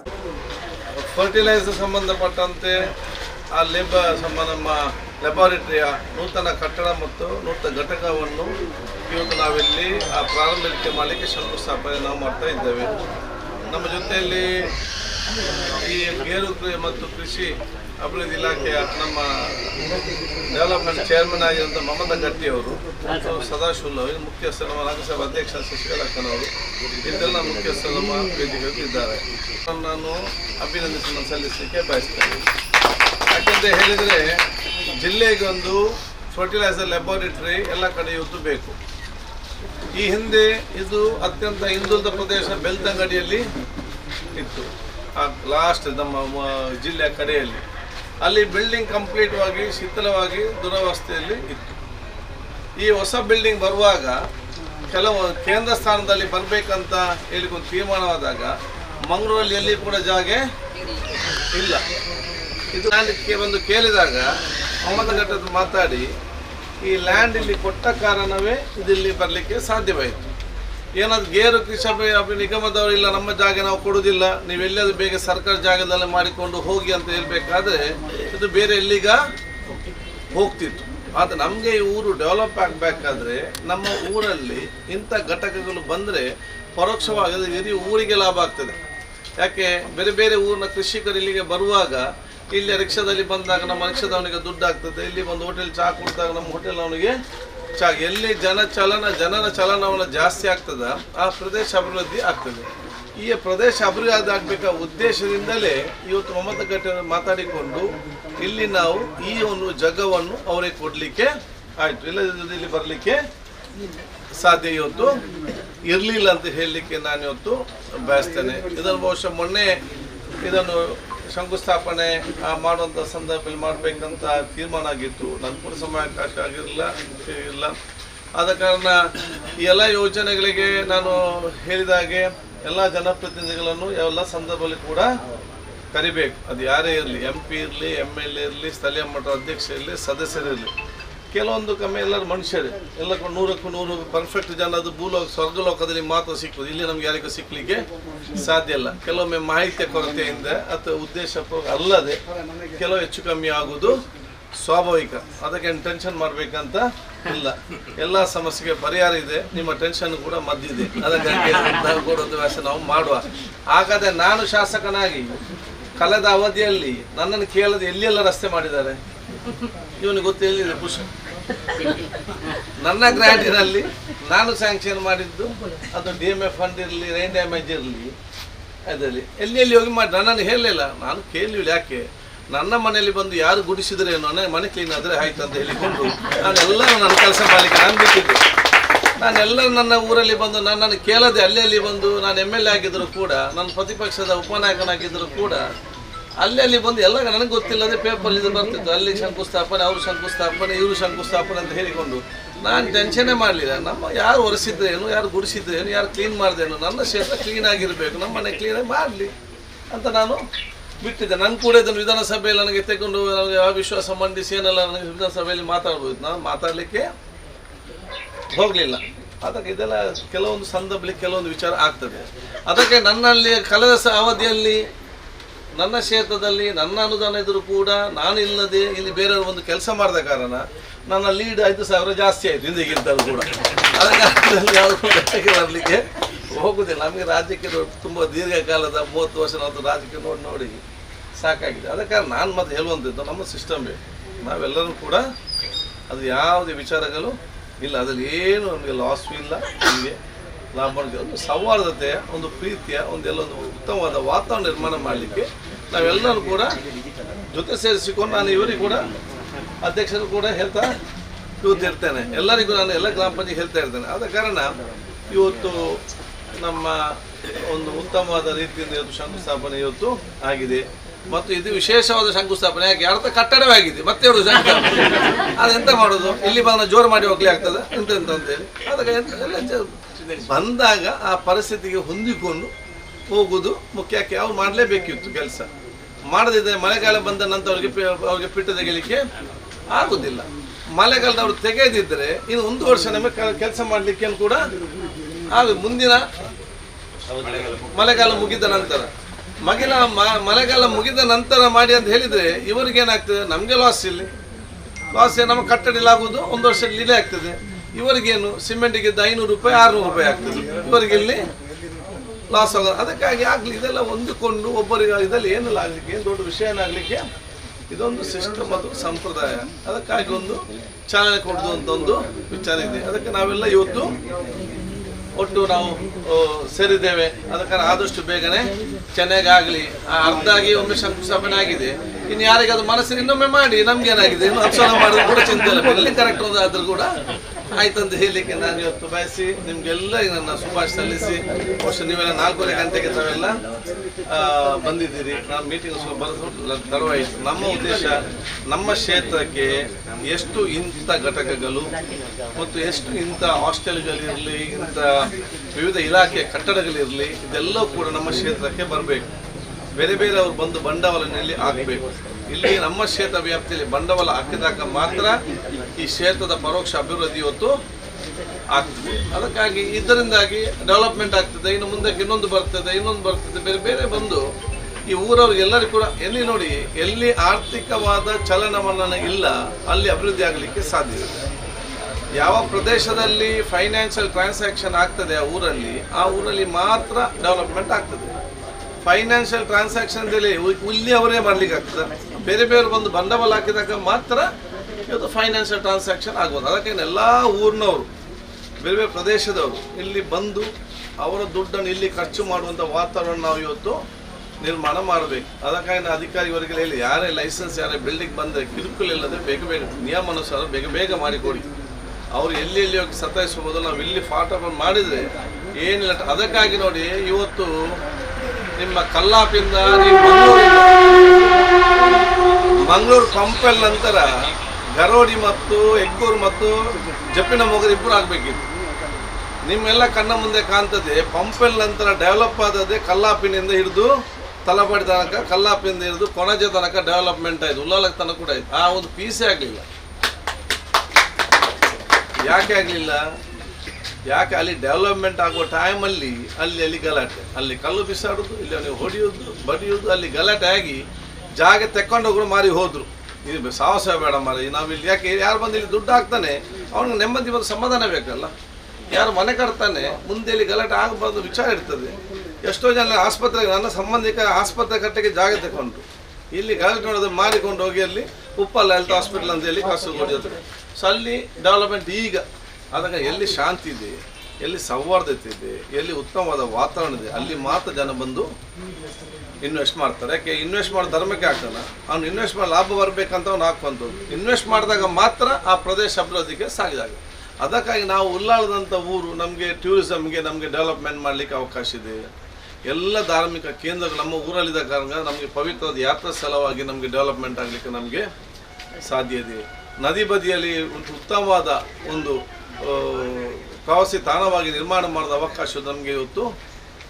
ಫರ್ಟಿಲೈಸರ್ ಸಂಬಂಧಪಟ್ಟಂತೆ ಆ ಲೇಬ ಸಮ ನಮ್ಮ ಲ್ಯಾಬಾರೇಟರಿಯ ನೂತನ ಕಟ್ಟಡ ಮತ್ತು ನೂತನ ಘಟಕವನ್ನು ಇವತ್ತು ನಾವಿಲ್ಲಿ, ಆ ಪ್ರಾರಂಭಿಕೆ ಮಾಡಲಿಕ್ಕೆ ಶಂಕುಸ್ಥಾಪನೆ ನಾವು ಮಾಡ್ತಾ ಇದ್ದೇವೆ. ನಮ್ಮ ಜೊತೆಯಲ್ಲಿ ಈ ಗೇರು ಮತ್ತು ಕೃಷಿ ಅಭಿವೃದ್ಧಿ ಇಲಾಖೆಯ ನಮ್ಮ ಡೆವಲಪ್ಮೆಂಟ್ ಚೇರ್ಮನ್ ಆಗಿರುವಂಥ ಮಮತಾ ಗಟ್ಟಿಯವರು ಮತ್ತು ಸದಾಶಿವಲ್ ಅವರು ಮುಖ್ಯಸ್ಥರು ನಮ್ಮ ರಾಜ್ಯಸಭಾ ಅಧ್ಯಕ್ಷ ಅವರು, ಇದೆಲ್ಲ ಮುಖ್ಯಸ್ಥರು ನಮ್ಮ ವೇದಿಕೆಯಲ್ಲಿ ಇದ್ದಾರೆ. ನಾನು ಅಭಿನಂದನೆ ಸಲ್ಲಿಸಲಿಕ್ಕೆ ಬಯಸ್ತೇನೆ. ಯಾಕೆಂತ ಹೇಳಿದರೆ ಜಿಲ್ಲೆಗೊಂದು ಫರ್ಟಿಲೈಸರ್ ಲ್ಯಾಬೊರೇಟರಿ ಎಲ್ಲ ಕಡೆ ಇವತ್ತು ಬೇಕು. ಈ ಹಿಂದೆ ಇದು ಅತ್ಯಂತ ಹಿಂದುಳಿದ ಪ್ರದೇಶ ಬೆಳ್ತಂಗಡಿಯಲ್ಲಿ ಇತ್ತು. ಆ ಲಾಸ್ಟ್ ನಮ್ಮ ಜಿಲ್ಲೆಯ ಕಡೆಯಲ್ಲಿ. ಅಲ್ಲಿ ಬಿಲ್ಡಿಂಗ್ ಕಂಪ್ಲೀಟ್ವಾಗಿ ಶಿಥಿಲವಾಗಿ, ದುರವಸ್ಥೆಯಲ್ಲಿ ಇತ್ತು. ಈ ಹೊಸ ಬಿಲ್ಡಿಂಗ್ ಬರುವಾಗ ಕೆಲವು ಕೇಂದ್ರ ಸ್ಥಾನದಲ್ಲಿ ಬರಬೇಕಂತ ಹೇಳಿಕೊಂಡು ತೀರ್ಮಾನವಾದಾಗ ಮಂಗಳೂರಲ್ಲಿ ಎಲ್ಲಿ ಕೂಡ ಜಾಗೆ ಇಲ್ಲ. ಇದು ಲ್ಯಾಂಡ್ಗೆ ಬಂದು ಕೇಳಿದಾಗ ಅಹಮದಘಟ್ಟ ಹತ್ರ ಮಾತಾಡಿ, ಈ ಲ್ಯಾಂಡ್ ಇಲ್ಲಿ ಕೊಟ್ಟ ಕಾರಣವೇ ಇದಿಲ್ಲಿ ಬರಲಿಕ್ಕೆ ಸಾಧ್ಯವಾಯಿತು. ಏನಾದ್ರು ಗೇರು ಕೃಷಿ ನಿಗಮದವರು ಇಲ್ಲ, ನಮ್ಮ ಜಾಗ ನಾವು ಕೊಡುವುದಿಲ್ಲ, ನೀವು ಎಲ್ಲಿಯಾದ್ರೂ ಬೇಗ ಸರ್ಕಾರ ಜಾಗದಲ್ಲಿ ಮಾಡಿಕೊಂಡು ಹೋಗಿ ಅಂತ ಹೇಳ್ಬೇಕಾದ್ರೆ ಇದು ಬೇರೆ ಎಲ್ಲಿಗ? ಹೋಗ್ತಿತ್ತು. ಆದರೆ ನಮಗೆ ಈ ಊರು ಡೆವಲಪ್ ಆಗಬೇಕಾದ್ರೆ ನಮ್ಮ ಊರಲ್ಲಿ ಇಂಥ ಘಟಕಗಳು ಬಂದರೆ ಪರೋಕ್ಷವಾಗಿ ಇಡೀ ಊರಿಗೆ ಲಾಭ ಆಗ್ತದೆ. ಯಾಕೆ? ಬೇರೆ ಬೇರೆ ಊರಿನ ಕೃಷಿಕರು ಇಲ್ಲಿಗೆ ಬರುವಾಗ ಇಲ್ಲಿ ರಿಕ್ಷಾದಲ್ಲಿ ಬಂದಾಗ ನಮ್ಮ ರಿಕ್ಷಾದವನಿಗೆ ದುಡ್ಡು ಆಗ್ತದೆ. ಇಲ್ಲಿ ಒಂದು ಹೋಟೆಲ್ ಚಹಾ ಕುಡಿದಾಗ ನಮ್ಮ ಹೋಟೆಲ್ ಅವನಿಗೆ ಚಹಾ. ಎಲ್ಲಿ ಜನ ಚಲನ ಜನರ ಚಲನವನ ಜಾಸ್ತಿ ಆಗ್ತದ, ಆ ಪ್ರದೇಶ ಅಭಿವೃದ್ಧಿ ಆಗ್ತದೆ. ಈ ಪ್ರದೇಶ ಅಭಿವೃದ್ಧಿ ಆಗಬೇಕಾದ ಉದ್ದೇಶದಿಂದಲೇ ಇವತ್ತು ಮಮತಾ ಮಾತಾಡಿಕೊಂಡು ಇಲ್ಲಿ ನಾವು ಈ ಒಂದು ಜಗವನ್ನು ಅವರಿಗೆ ಕೊಡಲಿಕ್ಕೆ ಆಯಿತು. ಇಲ್ಲದಿದ್ದರೆ ಇಲ್ಲಿ ಬರಲಿಕ್ಕೆ ಸಾಧ್ಯ ಇವತ್ತು? ಇರಲಿಲ್ಲ ಅಂತ ಹೇಳಲಿಕ್ಕೆ ನಾನು ಇವತ್ತು ಬಯಸ್ತೇನೆ. ಇದನ್ನು ಬಹುಶಃ ಮೊನ್ನೆ ಇದನ್ನು ಶಂಕುಸ್ಥಾಪನೆ ಮಾಡುವಂಥ ಸಂದರ್ಭದಲ್ಲಿ ಮಾಡಬೇಕಂತ ತೀರ್ಮಾನ ಆಗಿತ್ತು. ನನ್ನ ಕೂಡ ಸಮಯಾವಕಾಶ ಆಗಿರಲಿಲ್ಲ ಇಲ್ಲ ಆದ ಕಾರಣ ಈ ಎಲ್ಲ ಯೋಜನೆಗಳಿಗೆ ನಾನು ಹೇಳಿದಾಗೆ ಎಲ್ಲ ಜನಪ್ರತಿನಿಧಿಗಳನ್ನು ಎಲ್ಲ ಸಂದರ್ಭದಲ್ಲಿ ಕೂಡ ಕರಿಬೇಕು. ಅದು ಯಾರೇ ಇರಲಿ ಎಂ ಪಿ ಇರಲಿ ಎಂ ಎಲ್ ಎ ಇರಲಿ, ಸ್ಥಳೀಯ ಮಟ್ಟದ ಅಧ್ಯಕ್ಷ ಇರಲಿ ಸದಸ್ಯರಿರಲಿ ಕೆಲವೊಂದು ಕಮ್ಮಿ ಎಲ್ಲರೂ ಮನುಷ್ಯರೇ. ಎಲ್ಲಕ್ಕೂ ನೂರಕ್ಕೂ ನೂರು ಪರ್ಫೆಕ್ಟ್ ಜನ ಅದು ಭೂಲೋಕ, ಸ್ವರ್ಗಲೋಕದಲ್ಲಿ ಮಾತ್ರ ಸಿಗ್ತದೆ ಇಲ್ಲಿ ನಮ್ಗೆ ಯಾರಿಗೂ ಸಿಕ್ಕಲಿಕ್ಕೆ ಸಾಧ್ಯ ಇಲ್ಲ. ಕೆಲವೊಮ್ಮೆ ಮಾಹಿತಿಯ ಕೊರತೆಯಿಂದ ಅಥವಾ ಉದ್ದೇಶ ಅಲ್ಲದೆ ಕೆಲವು ಹೆಚ್ಚು ಕಮ್ಮಿ ಆಗುವುದು ಸ್ವಾಭಾವಿಕ. ಅದಕ್ಕೆ ಟೆನ್ಷನ್ ಮಾಡಬೇಕಂತ ಇಲ್ಲ. ಎಲ್ಲ ಸಮಸ್ಯೆಗೆ ಪರಿಹಾರ ಇದೆ. ನಿಮ್ಮ ಟೆನ್ಷನ್ ಕೂಡ ಮದ್ದಿದೆ ಅದಕ್ಕಾಗಿ ನಾವು ಕೊಡೋದು ವ್ಯಾಸ ನಾವು ಮಾಡುವ. ಹಾಗಾದರೆ ನಾನು ಶಾಸಕನಾಗಿ ಕಳೆದ ಅವಧಿಯಲ್ಲಿ ನನ್ನನ್ನು ಕೇಳದೆ ಎಲ್ಲೆಲ್ಲ ರಸ್ತೆ ಮಾಡಿದ್ದಾರೆ? ಇವನಿಗೆ ಗೊತ್ತು ಎಲ್ಲಿದೆ ಪುಷ್ಪ? ನನ್ನ ಗ್ರ್ಯಾಂಟಿನಲ್ಲಿ ನಾನು ಸ್ಯಾಂಕ್ಷನ್ ಮಾಡಿದ್ದು, ಅದು ಡಿ ಎಂ ಎಫ್ ಫಂಡ್ ಇರಲಿ ರೈನ್ ಡ್ಯಾಮೇಜ್ ಇರಲಿ, ಅದರಲ್ಲಿ. ಎಲ್ಲಿ ಎಲ್ಲಿ ಹೋಗಿ ಮಾಡಿ ನನ್ನನ್ನು ಹೇಳಲಿಲ್ಲ. ನಾನು ಕೇಳಲಿಲ್ಲ ಯಾಕೆ? ನನ್ನ ಮನೆಯಲ್ಲಿ ಬಂದು ಯಾರು ಗುಡಿಸಿದ್ರೆ ನನ್ನ ಮನೆ ಕ್ಲೀನ್ ಆದರೆ ಆಯ್ತು ಅಂತ ಹೇಳಿಕೊಂಡು ನಾನೆಲ್ಲರೂ ನನ್ನ ಕೆಲಸ ಮಾಡಲಿಕ್ಕೆ ನಾನು ಬಿಟ್ಟಿದ್ದೆ. ನಾನೆಲ್ಲರೂ ನನ್ನ ಊರಲ್ಲಿ ಬಂದು ನನ್ನನ್ನು ಕೇಳದೆ ಅಲ್ಲಿ ಅಲ್ಲಿ ಬಂದು ನಾನು ಎಂ ಎಲ್ ಎ ಆಗಿದ್ದರೂ ಕೂಡ, ನನ್ನ ಪ್ರತಿಪಕ್ಷದ ಉಪನಾಯಕನಾಗಿದ್ದರೂ ಕೂಡ ಅಲ್ಲಿ ಅಲ್ಲಿ ಬಂದು ಎಲ್ಲ ನನಗೆ ಗೊತ್ತಿಲ್ಲ ಅಂದ್ರೆ ಪೇಪರ್ ಇದು ಬರ್ತಿತ್ತು. ಅಲ್ಲಿ ಶಂಕುಸ್ಥಾಪನೆ, ಅವರು ಶಂಕುಸ್ಥಾಪನೆ, ಇವರು ಶಂಕುಸ್ಥಾಪನೆ ಅಂತ ಹೇಳಿಕೊಂಡು. ನಾನು ಟೆನ್ಷನೇ ಮಾಡಲಿಲ್ಲ. ನಮ್ಮ ಯಾರು ಒರೆಸಿದ್ರೇನು ಯಾರು ಗುಡಿಸಿದ್ರೇನು ಯಾರು ಕ್ಲೀನ್ ಮಾಡಿದ್ರೇನು ನನ್ನ ಕ್ಷೇತ್ರ ಕ್ಲೀನ್ ಆಗಿರಬೇಕು. ನಮ್ಮ ಮನೆ ಕ್ಲೀನಾಗಿ ಮಾಡಲಿ ಅಂತ ನಾನು ಬಿಟ್ಟಿದ್ದೆ. ನನ್ನ ಕೂಡ ಇದನ್ನು ವಿಧಾನಸಭೆಯಲ್ಲಿ ನನಗೆ ತೆಗೊಂಡು ನನಗೆ ಅವಿಶ್ವಾಸ ಮಂಡಿಸಿ ಏನೆಲ್ಲ ನನಗೆ ವಿಧಾನಸಭೆಯಲ್ಲಿ ಮಾತಾಡ್ಬೋದು. ನಾನು ಮಾತಾಡಲಿಕ್ಕೆ ಹೋಗಲಿಲ್ಲ. ಅದಕ್ಕೆ ಇದೆಲ್ಲ ಕೆಲವೊಂದು ಸಂದರ್ಭದಲ್ಲಿ ಕೆಲವೊಂದು ವಿಚಾರ ಆಗ್ತದೆ. ಅದಕ್ಕೆ ನನ್ನಲ್ಲಿ ಕಳೆದ ಅವಧಿಯಲ್ಲಿ ನನ್ನ ಕ್ಷೇತ್ರದಲ್ಲಿ ನನ್ನ ಅನುದಾನ ಇದ್ರು ಕೂಡ ನಾನು ಇಲ್ಲದೆ ಇಲ್ಲಿ ಬೇರೆಯವರು ಒಂದು ಕೆಲಸ ಮಾಡಿದ ಕಾರಣ ನನ್ನ ಲೀಡ್ ಐದು ಸಾವಿರ ಜಾಸ್ತಿ ಆಯಿತು ಹಿಂದಿಗಿಂತಲೂ ಕೂಡ. ಆದ ಕಾರಣದಲ್ಲಿ ಯಾವುದು ಬರಲಿಕ್ಕೆ ಹೋಗುದಿಲ್ಲ. ನಮಗೆ ರಾಜ್ಯಕ್ಕೆ ತುಂಬ ದೀರ್ಘಕಾಲದ ಮೂವತ್ತು ವರ್ಷ ನಾವು ರಾಜಕೀಯ ನೋಡಿ ನೋಡಿ ಸಾಕಾಗಿದೆ. ಅದ ಕಾರಣ ನಾನು ಮತ್ತೆ ಹೇಳುವಂಥದ್ದು ನಮ್ಮ ಸಿಸ್ಟಮ್ ನಾವೆಲ್ಲರೂ ಕೂಡ ಅದು ಯಾವುದೇ ವಿಚಾರಗಳು ಇಲ್ಲ. ಅದರಲ್ಲಿ ಏನು ನಮಗೆ ಲಾಸ್ ಇಲ್ಲ ನಮಗೆ ಲಾಭ ಮಾಡಿದೆ ಒಂದು ಸೌಹಾರ್ದತೆಯ, ಒಂದು ಪ್ರೀತಿಯ ಒಂದೆಲ್ಲೊಂದು ಉತ್ತಮವಾದ ವಾತಾವರಣ ನಿರ್ಮಾಣ ಮಾಡಲಿಕ್ಕೆ ನಾವೆಲ್ಲರೂ ಕೂಡ ಜೊತೆ ಸೇರಿಸಿಕೊಂಡು ನಾನು ಇವರಿಗೆ ಕೂಡ, ಅಧ್ಯಕ್ಷರು ಕೂಡ ಹೇಳ್ತಾ ಕೂತಿರ್ತೇನೆ ಎಲ್ಲರಿಗೂ ನಾನು ಎಲ್ಲ ಗ್ರಾಮ ಪಂಚಾಯತ್ ಹೇಳ್ತಾ ಇರ್ತೇನೆ. ಆದ ಕಾರಣ ಇವತ್ತು ನಮ್ಮ ಒಂದು ಉತ್ತಮವಾದ ರೀತಿಯಿಂದ ಇವತ್ತು ಶಂಕುಸ್ಥಾಪನೆ ಇವತ್ತು ಆಗಿದೆ. ಮತ್ತು ಇದು ವಿಶೇಷವಾದ ಶಂಕುಸ್ಥಾಪನೆ, ಯಾಕೆ? ಯಾರ ಕಟ್ಟಡವೇ ಆಗಿದೆ ಮತ್ತೆ ಅವರು ಅದು ಅದೆಂತ ಮಾಡೋದು? ಇಲ್ಲಿ ಬಂದ ಜೋರು ಮಾಡಿ ಹೋಗ್ಲಿ ಆಗ್ತದೆ? ಎಂತ ಎಂತ ಅಂತೇಳಿ. ಅದಕ್ಕೆ ಎಂತ- ಎಲ್ಲ ಬಂದಾಗ ಆ ಪರಿಸ್ಥಿತಿಗೆ ಹೊಂದಿಕೊಂಡು ಹೋಗುದು ಮುಖ್ಯ. ಅವ್ರು ಮಾಡಲೇಬೇಕಿತ್ತು ಕೆಲಸ. ಮಾಡದಿದ್ದರೆ ಮಳೆಗಾಲ ಬಂದ ನಂತರ ಅವ್ರಿಗೆ ಅವ್ರಿಗೆ ಪಿಟ್ಟು ತೆಗಿಲಿಕ್ಕೆ ಆಗುದಿಲ್ಲ. ಮಳೆಗಾಲದವ್ರು ತೆಗೆದಿದ್ದರೆ ಇನ್ನು ಒಂದು ವರ್ಷ ನಮಗೆ ಕೆಲಸ ಮಾಡಲಿಕ್ಕೆ ಕೂಡ ಆಗ ಮುಂದಿನ ಮಳೆಗಾಲ ಮುಗಿದ ನಂತರ. ಮಗಿಲ ಮಳೆಗಾಲ ಮುಗಿದ ನಂತರ ಮಾಡಿ ಅಂತ ಹೇಳಿದ್ರೆ ಇವರಿಗೆ ಏನಾಗ್ತದೆ ನಮಗೆ ಲಾಸ್ ಇಲ್ಲಿ. ಲಾಸ್ ನಮ್ಮ ಕಟ್ಟಡ ಆಗುದು ಒಂದು ವರ್ಷ ಡಿಲೇ ಆಗ್ತದೆ. ಇವರಿಗೇನು ಸಿಮೆಂಟಿಗೆ ಐನೂರು ರೂಪಾಯಿ, ಆರುನೂರು ರೂಪಾಯಿ ಆಗ್ತದೆ. ಇವರಿಗೆ ಇಲ್ಲಿ ಲಾಸ್ ಆಗ ಅದಕ್ಕಾಗಿ ಆಗಲಿ, ಇದೆಲ್ಲ ಹೊಂದಿಕೊಂಡು ಒಬ್ಬರಿಗೆ ಇದರಲ್ಲಿ ಏನಿಲ್ಲ ಆಗಲಿಕ್ಕೆ, ಏನು ದೊಡ್ಡ ವಿಷಯ ಏನಾಗಲಿಕ್ಕೆ ಇದೊಂದು ಸಿಸ್ಟಮ್ ಅದು ಸಂಪ್ರದಾಯ. ಅದಕ್ಕಾಗಿ ಒಂದು ಚಾಲನೆ ಕೊಡೋದು ಅಂತ ಒಂದು ವಿಚಾರ ಇದೆ. ಅದಕ್ಕೆ ನಾವೆಲ್ಲ ಇವತ್ತು ಒಟ್ಟು ನಾವು ಸೇರಿದ್ದೇವೆ. ಅದಕ್ಕೆ ಆದಷ್ಟು ಬೇಗನೆ, ಚೆನ್ನಾಗಿ ಆಗಲಿ. ಅರ್ಧ ಆಗಿ ಒಮ್ಮೆ ಶಂಕುಸ್ಥಾಪನೆ ಆಗಿದೆ. ಇನ್ನು ಯಾರಿಗೆ ಅದು ಮನಸ್ಸಿಗೆ ಇನ್ನೊಮ್ಮೆ ಮಾಡಿ ನಮ್ಗೆ ಏನಾಗಿದೆ ಇನ್ನು ಅಕ್ಷರ ಸಲ ಕೂಡ ಚಿಂತೆ ಇಲ್ಲ. ಎಲ್ಲಿ ಕರೆಕ್ಟ್ ಆದ್ರೂ ಕೂಡ ಆಯ್ತಂತ ಹೇಳಲಿಕ್ಕೆ ನಾನು ಇವತ್ತು ಬಯಸಿ, ನಿಮ್ಗೆಲ್ಲ ನನ್ನ ಶುಭಾಶ್ ಸಲ್ಲಿಸಿ. ವರ್ಷ ನೀವೆಲ್ಲ ನಾಲ್ಕೂವರೆ ಗಂಟೆಗೆ ತಾವೆಲ್ಲ ಬಂದಿದ್ದೀರಿ. ನಾನು ಮೀಟಿಂಗ್ ಬರೆದು ತರುವಾಯಿತು ನಮ್ಮ ಉದ್ದೇಶ, ನಮ್ಮ ಕ್ಷೇತ್ರಕ್ಕೆ ಎಷ್ಟು ಇಂಥ ಘಟಕಗಳು ಮತ್ತು ಎಷ್ಟು ಇಂಥ ಹಾಸ್ಟೆಲ್ಗಳಿರಲಿ, ಇಂಥ ವಿವಿಧ ಇಲಾಖೆ ಕಟ್ಟಡಗಳಿರಲಿ, ಇದೆಲ್ಲವೂ ಕೂಡ ನಮ್ಮ ಕ್ಷೇತ್ರಕ್ಕೆ ಬರಬೇಕು. ಬೇರೆ ಬೇರೆ ಅವರು ಬಂದು ಬಂಡವಾಳನಲ್ಲಿ ಹಾಕಬೇಕು. ಇಲ್ಲಿ ನಮ್ಮ ಕ್ಷೇತ್ರ ವ್ಯಾಪ್ತಿಯಲ್ಲಿ ಬಂಡವಾಳ ಹಾಕಿದಾಗ ಮಾತ್ರ ಈ ಕ್ಷೇತ್ರದ ಪರೋಕ್ಷ ಅಭಿವೃದ್ಧಿ ಇವತ್ತು ಆಗ್ತದೆ. ಅದಕ್ಕಾಗಿ ಇದರಿಂದಾಗಿ ಡೆವಲಪ್ಮೆಂಟ್ ಆಗ್ತದೆ, ಇನ್ನು ಮುಂದೆ ಇನ್ನೊಂದು ಬರ್ತದೆ ಇನ್ನೊಂದು ಬರ್ತದೆ, ಬೇರೆ ಬೇರೆ ಬಂದು ಈ ಊರವ್ರಿಗೆ ಎಲ್ಲರಿಗೂ ಕೂಡ ಎಲ್ಲಿ ನೋಡಿ, ಎಲ್ಲಿ ಆರ್ಥಿಕವಾದ ಚಲನವಲನ ಇಲ್ಲ, ಅಲ್ಲಿ ಅಭಿವೃದ್ಧಿ ಆಗಲಿಕ್ಕೆ ಸಾಧ್ಯ ಯಾವ ಪ್ರದೇಶದಲ್ಲಿ ಫೈನಾನ್ಷಿಯಲ್ ಟ್ರಾನ್ಸಾಕ್ಷನ್ ಆಗ್ತದೆ ಆ ಊರಲ್ಲಿ ಆ ಊರಲ್ಲಿ ಮಾತ್ರ ಡೆವಲಪ್ಮೆಂಟ್ ಆಗ್ತದೆ. ಫೈನಾನ್ಷಿಯಲ್ ಟ್ರಾನ್ಸಾಕ್ಷನ್ ಇಲ್ಲಿ ಅವರೇ ಮಾಡ್ಲಿಕ್ಕೆ ಆಗ್ತದೆ. ಬೇರೆ ಬೇರೆ ಬಂದು ಬಂಡವಾಳ ಹಾಕಿದಾಗ ಮಾತ್ರ ಇವತ್ತು ಫೈನಾನ್ಷಿಯಲ್ ಟ್ರಾನ್ಸಾಕ್ಷನ್ ಆಗ್ಬೋದು. ಅದಕ್ಕೆ ಎಲ್ಲ ಊರಿನವರು, ಬೇರೆ ಬೇರೆ ಪ್ರದೇಶದವರು ಇಲ್ಲಿ ಬಂದು ಅವರ ದುಡ್ಡನ್ನು ಇಲ್ಲಿ ಖರ್ಚು ಮಾಡುವಂಥ ವಾತಾವರಣ ನಾವು ಇವತ್ತು ನಿರ್ಮಾಣ ಮಾಡಬೇಕು. ಅದಕ್ಕಾಗಿ ನಾನು ಅಧಿಕಾರಿವರೆಗೆ ಹೇಳಿ, ಯಾರೇ ಲೈಸೆನ್ಸ್ ಯಾರೇ ಬಿಲ್ಡಿಂಗ್ ಬಂದರೆ ಕಿರುಕುಳ ಇಲ್ಲದೆ ಬೇಗ ಬೇಗ ನಿಯಮಾನುಸಾರ ಬೇಗ ಬೇಗ ಮಾಡಿಕೊಡಿ ಅವರು ಎಲ್ಲಿ ಎಲ್ಲಿ ಹೋಗಿ ಸತಾಯಿಸ್ಬೋದು, ನಾವು ಇಲ್ಲಿ ಫಾಟ್ ಅಪ್ ಮಾಡಿದರೆ ಏನಿಲ್ಲ. ಅದಕ್ಕಾಗಿ ನೋಡಿ ಇವತ್ತು ನಿಮ್ಮ ಕಲ್ಲಾಪಿಂದ ನೀವು ಮಂಗಳೂರಿಂದ. ಮಂಗಳೂರು ಪಂಪಲ್ ನಂತರ ಗರೋಡಿ ಮತ್ತು ಎಗ್ಗೂರು ಮತ್ತು ಜಪ್ಪಿನ ಮೊಗರು ಇಬ್ಬರು ಆಗಬೇಕಿತ್ತು. ನಿಮ್ಮೆಲ್ಲ ಕಣ್ಣ ಮುಂದೆ ಕಾಣ್ತದೆ, ಪಂಪೆಲ್ ನಂತರ ಡೆವಲಪ್ ಆದದ್ದೇ ಕಲ್ಲಾಪಿನಿಂದ ಹಿಡಿದು ತಲಪಾಡಿ ತನಕ ಕಲ್ಲಾಪಿಂದ ಹಿಡಿದು ಕೊಣಜ ತನಕ ಡೆವಲಪ್ಮೆಂಟ್ ಆಯಿತು, ಉಲ್ಲಾಲಕ ತನಕ ಕೂಡ ಆಯ್ತು. ಆ ಒಂದು ಪೀಸೇ ಆಗಲಿಲ್ಲ. ಯಾಕೆ ಆಗಲಿಲ್ಲ? ಯಾಕೆ ಅಲ್ಲಿ ಡೆವಲಪ್ಮೆಂಟ್ ಆಗುವ ಟೈಮಲ್ಲಿ ಅಲ್ಲಿ ಅಲ್ಲಿ ಗಲಾಟೆ? ಅಲ್ಲಿ ಕಲ್ಲು ಬಿಸಾಡೋದು, ಇಲ್ಲಿ ಅವನಿಗೆ ಹೊಡೆಯೋದು, ಬಡಿಯೋದು, ಅಲ್ಲಿ ಗಲಾಟೆ ಆಗಿ ಜಾಗ ತೆಕ್ಕೊಂಡೋಗ್ರು ಮಾರಿ ಹೋದರು. ಇದು ಸಾಹಸ ಬೇಡ ಮಾರಿ ನಾವು ಇಲ್ಲಿ ಯಾಕೆ ಯಾರು ಬಂದು ಇಲ್ಲಿ ದುಡ್ಡು ಹಾಕ್ತಾನೆ, ಅವ್ನಿಗೆ ನೆಮ್ಮದಿ ಬಂದು ಸಮಾಧಾನ ಬೇಕಲ್ಲ? ಯಾರು ಮನೆ ಕಟ್ತಾನೆ, ಮುಂದೆ ಇಲ್ಲಿ ಗಲಾಟೆ ಆಗಬಾರ್ದು ವಿಚಾರ ಇರ್ತದೆ. ಎಷ್ಟೋ ಜನ ಆಸ್ಪತ್ರೆಗೆ ನನ್ನ ಸಂಬಂಧಿಕ ಆಸ್ಪತ್ರೆ ಕಟ್ಟಕ್ಕೆ ಜಾಗ ತಗೊಂಡು ಇಲ್ಲಿ ಗಲಾಟೆ ನೋಡೋದು ಮಾರಿಕೊಂಡು ಹೋಗಿ ಅಲ್ಲಿ ಉಪ್ಪಲ್ಲ ಹೆಲ್ತ್ ಹಾಸ್ಪಿಟಲ್ ಅಂತ ಹೇಳಿ ಕಾಸರಗೋಡು ಜೊತೆ. ಸೊ ಅಲ್ಲಿ ಡೆವಲಪ್ಮೆಂಟ್ ಈಗ ಅದಕ್ಕೆ ಎಲ್ಲಿ ಶಾಂತಿ ಇದೆ, ಎಲ್ಲಿ ಸೌಹಾರ್ದತೆ ಇದೆ, ಎಲ್ಲಿ ಉತ್ತಮವಾದ ವಾತಾವರಣ ಇದೆ, ಅಲ್ಲಿ ಮಾತ್ರ ಜನ ಬಂದು ಇನ್ವೆಸ್ಟ್ ಮಾಡ್ತಾರೆ. ಯಾಕೆ? ಇನ್ವೆಸ್ಟ್ ಮಾಡೋ ಧರ್ಮಕ್ಕೆ ಹಾಕಲ್ಲ ಅವ್ನು ಇನ್ವೆಸ್ಟ್ ಮಾಡಿ ಲಾಭ ಬರಬೇಕಂತ ಅವ್ನು ಹಾಕುವಂಥದ್ದು ಇನ್ವೆಸ್ಟ್ ಮಾಡಿದಾಗ ಮಾತ್ರ ಆ ಪ್ರದೇಶ ಅಭಿವೃದ್ಧಿಗೆ ಸಾಗಿದಾಗ. ಅದಕ್ಕಾಗಿ ನಾವು ಉಲ್ಲಾಳದಂಥ ಊರು, ನಮಗೆ ಟೂರಿಸಮ್ಗೆ ನಮಗೆ ಡೆವಲಪ್ಮೆಂಟ್ ಮಾಡಲಿಕ್ಕೆ ಅವಕಾಶ ಇದೆ. ಎಲ್ಲ ಧಾರ್ಮಿಕ ಕೇಂದ್ರಗಳು ನಮ್ಮ ಊರಲ್ಲಿದ್ದ ಕಾರಣ ನಮಗೆ ಪವಿತ್ರವಾದ ಯಾತ್ರಾ ಸ್ಥಳವಾಗಿ ನಮಗೆ ಡೆವಲಪ್ಮೆಂಟ್ ಆಗಲಿಕ್ಕೆ ನಮಗೆ ಸಾಧ್ಯ ಇದೆ. ನದಿ ಬದಿಯಲ್ಲಿ ಒಂದು ಉತ್ತಮವಾದ ಒಂದು ಪ್ರವಾಸಿ ತಾಣವಾಗಿ ನಿರ್ಮಾಣ ಮಾಡಿದ ಅವಕಾಶ ನಮಗೆ ಇವತ್ತು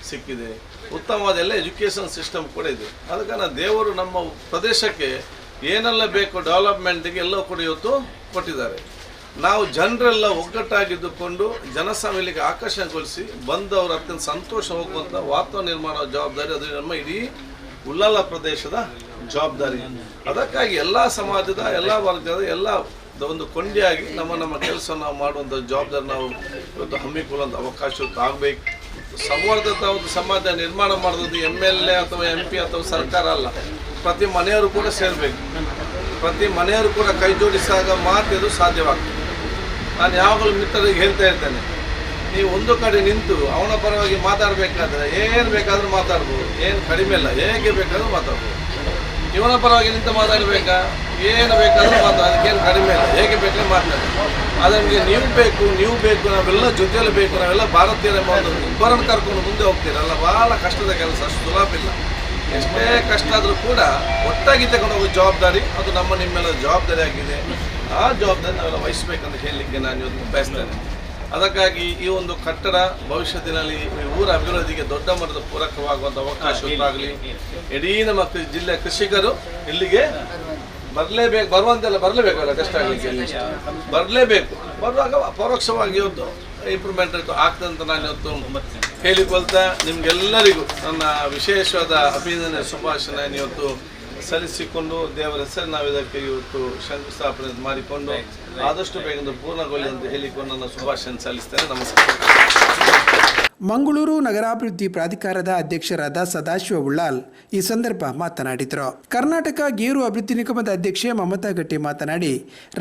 ಸಿಕ್ಕಿದೆ. ಉತ್ತಮವಾದ ಎಲ್ಲ ಎಜುಕೇಷನ್ ಸಿಸ್ಟಮ್ ಕೂಡ ಇದೆ. ಅದಕ್ಕ ದೇವರು ನಮ್ಮ ಪ್ರದೇಶಕ್ಕೆ ಏನೆಲ್ಲ ಬೇಕು ಡೆವಲಪ್ಮೆಂಟ್ಗೆ ಎಲ್ಲ ಕೂಡ ಇವತ್ತು ಕೊಟ್ಟಿದ್ದಾರೆ. ನಾವು ಜನರೆಲ್ಲ ಒಗ್ಗಟ್ಟಾಗಿದ್ದುಕೊಂಡು ಜನಸಾಮಿಲಿಗೆ ಆಕರ್ಷಣೆಗೊಳಿಸಿ ಬಂದವರು ಅತ್ಯಂತ ಸಂತೋಷ ಹೋಗುವಂಥ ವಾತಾವರಣ ನಿರ್ಮಾಣ ಜವಾಬ್ದಾರಿ ಅದು ನಮ್ಮ ಇಡೀ ಉಳ್ಳಾಲ ಪ್ರದೇಶದ ಜವಾಬ್ದಾರಿ. ಅದಕ್ಕಾಗಿ ಎಲ್ಲ ಸಮಾಜದ, ಎಲ್ಲ ವರ್ಗದ, ಎಲ್ಲ ಒಂದು ಕೊಂಡಿಯಾಗಿ ನಮ್ಮ ನಮ್ಮ ಕೆಲಸ ನಾವು ಮಾಡುವಂಥ ಜವಾಬ್ದಾರಿ ನಾವು ಇವತ್ತು ಹಮ್ಮಿಕೊಳ್ಳುವಂಥ ಅವಕಾಶ ಆಗಬೇಕು. ಸಂವರ್ಧಿತ ಒಂದು ಸಮಾಜ ನಿರ್ಮಾಣ ಮಾಡೋದು ಎಂ ಎಲ್ ಎ ಅಥವಾ ಎಂ ಪಿ ಅಥವಾ ಸರ್ಕಾರ ಅಲ್ಲ. ಪ್ರತಿ ಮನೆಯವರು ಕೂಡ ಸೇರಬೇಕು. ಪ್ರತಿ ಮನೆಯವರು ಕೂಡ ಕೈ ಜೋಡಿಸಿದಾಗ ಮಾತ್ರ ಇದು ಸಾಧ್ಯವಾಗ್ತದೆ. ನಾನು ಯಾವಾಗಲೂ ಮಿತ್ರರಿಗೆ ಹೇಳ್ತಾ ಇರ್ತೇನೆ, ನೀವು ಒಂದು ಕಡೆ ನಿಂತು ಅವನ ಪರವಾಗಿ ಮಾತಾಡಬೇಕಾದ್ರೆ ಏನು ಬೇಕಾದರೂ ಮಾತಾಡ್ಬೋದು. ಏನು ಕಡಿಮೆ ಇಲ್ಲ, ಹೇಗೆ ಬೇಕಾದರೂ ಮಾತಾಡ್ಬೋದು. ಇವನ ಪರವಾಗಿ ನಿಂತು ಮಾತಾಡಬೇಕಾ? ಏನು ಬೇಕಾದರೂ ಮಾತು ಅದಕ್ಕೇನು ಕಡಿಮೆ ಇಲ್ಲ. ಹೇಗೆ ಬೇಕಾದ್ರೂ ಮಾತಾಡಿ ಅದಕ್ಕೆ ನೀವು ಬೇಕು ನೀವು ಬೇಕು ನಾವೆಲ್ಲ ಜೊತೆಯಲ್ಲಿ ಬೇಕು ನಾವೆಲ್ಲ ಭಾರತೀಯರ ಒಂದು ಇಬ್ಬರನ್ನು ಕರ್ಕೊಂಡು ಮುಂದೆ ಹೋಗ್ತೀರಲ್ಲ ಭಾಳ ಕಷ್ಟದ ಕೆಲಸ ಅಷ್ಟು ಸುಲಭ ಇಲ್ಲ. ಎಷ್ಟೇ ಕಷ್ಟ ಆದರೂ ಕೂಡ ಒಟ್ಟಾಗಿ ತಗೊಂಡು ಹೋಗೋ ಜವಾಬ್ದಾರಿ ಅದು ನಮ್ಮ ನಿಮ್ಮೆಲ್ಲ ಜವಾಬ್ದಾರಿ ಆಗಿದೆ. ಆ ಜವಾಬ್ದಾರಿ ನಾವೆಲ್ಲ ವಹಿಸ್ಬೇಕಂತ ಹೇಳಲಿಕ್ಕೆ ನಾನು ಇವತ್ತು ಬಯಸ್ತೇನೆ. ಅದಕ್ಕಾಗಿ ಈ ಒಂದು ಕಟ್ಟಡ ಭವಿಷ್ಯದಲ್ಲಿ ಈ ಊರ ಅಭಿವೃದ್ಧಿಗೆ ದೊಡ್ಡ ಮಟ್ಟದ ಪೂರಕವಾಗುವಂಥ ಅವಕಾಶ ಉಂಟಾಗಲಿ. ಇಡೀ ನಮ್ಮ ಜಿಲ್ಲೆಯ ಕೃಷಿಕರು ಇಲ್ಲಿಗೆ ಬರಲೇಬೇಕು ಬರುವಂತೆಲ್ಲ ಬರಲೇಬೇಕಲ್ಲ ಟೆಸ್ಟ್ ಆಗಲಿಕ್ಕೆ ಬರಲೇಬೇಕು. ಬರುವಾಗ ಪರೋಕ್ಷವಾಗಿ ಒಂದು ಇಂಪ್ರೂವ್ಮೆಂಟ್ ಆಗ್ತದೆ ಅಂತ ನಾನು ಇವತ್ತು ಹೇಳಿಕೊಳ್ತಾ. ನಿಮ್ಗೆಲ್ಲರಿಗೂ ನನ್ನ ವಿಶೇಷವಾದ ಅಭಿನಂದನೆ ಶುಭಾಶಯ ಇವತ್ತು ಸಲ್ಲಿಸಿಕೊಂಡು ದೇವರ ಹೆಸರು ನಾವು ಇದಕ್ಕೆ ಇವತ್ತು ಶಂಕುಸ್ಥಾಪನೆ ಮಾಡಿಕೊಂಡು ಆದಷ್ಟು ಬೇಗ ಪೂರ್ಣಗೊಳ್ಳಿ ಅಂತ ಹೇಳಿಕೊಂಡು ನನ್ನ ಶುಭಾಶಯ ಸಲ್ಲಿಸ್ತೇನೆ. ನಮಸ್ಕಾರ. ಮಂಗಳೂರು ನಗರಾಭಿವೃದ್ಧಿ ಪ್ರಾಧಿಕಾರದ ಅಧ್ಯಕ್ಷರಾದ ಸದಾಶಿವ ಉಳ್ಳಾಲ್ ಈ ಸಂದರ್ಭ ಮಾತನಾಡಿದರು. ಕರ್ನಾಟಕ ಗೇರು ಅಭಿವೃದ್ಧಿ ನಿಗಮದ ಅಧ್ಯಕ್ಷೆ ಮಮತಾ ಗಟ್ಟಿ ಮಾತನಾಡಿ,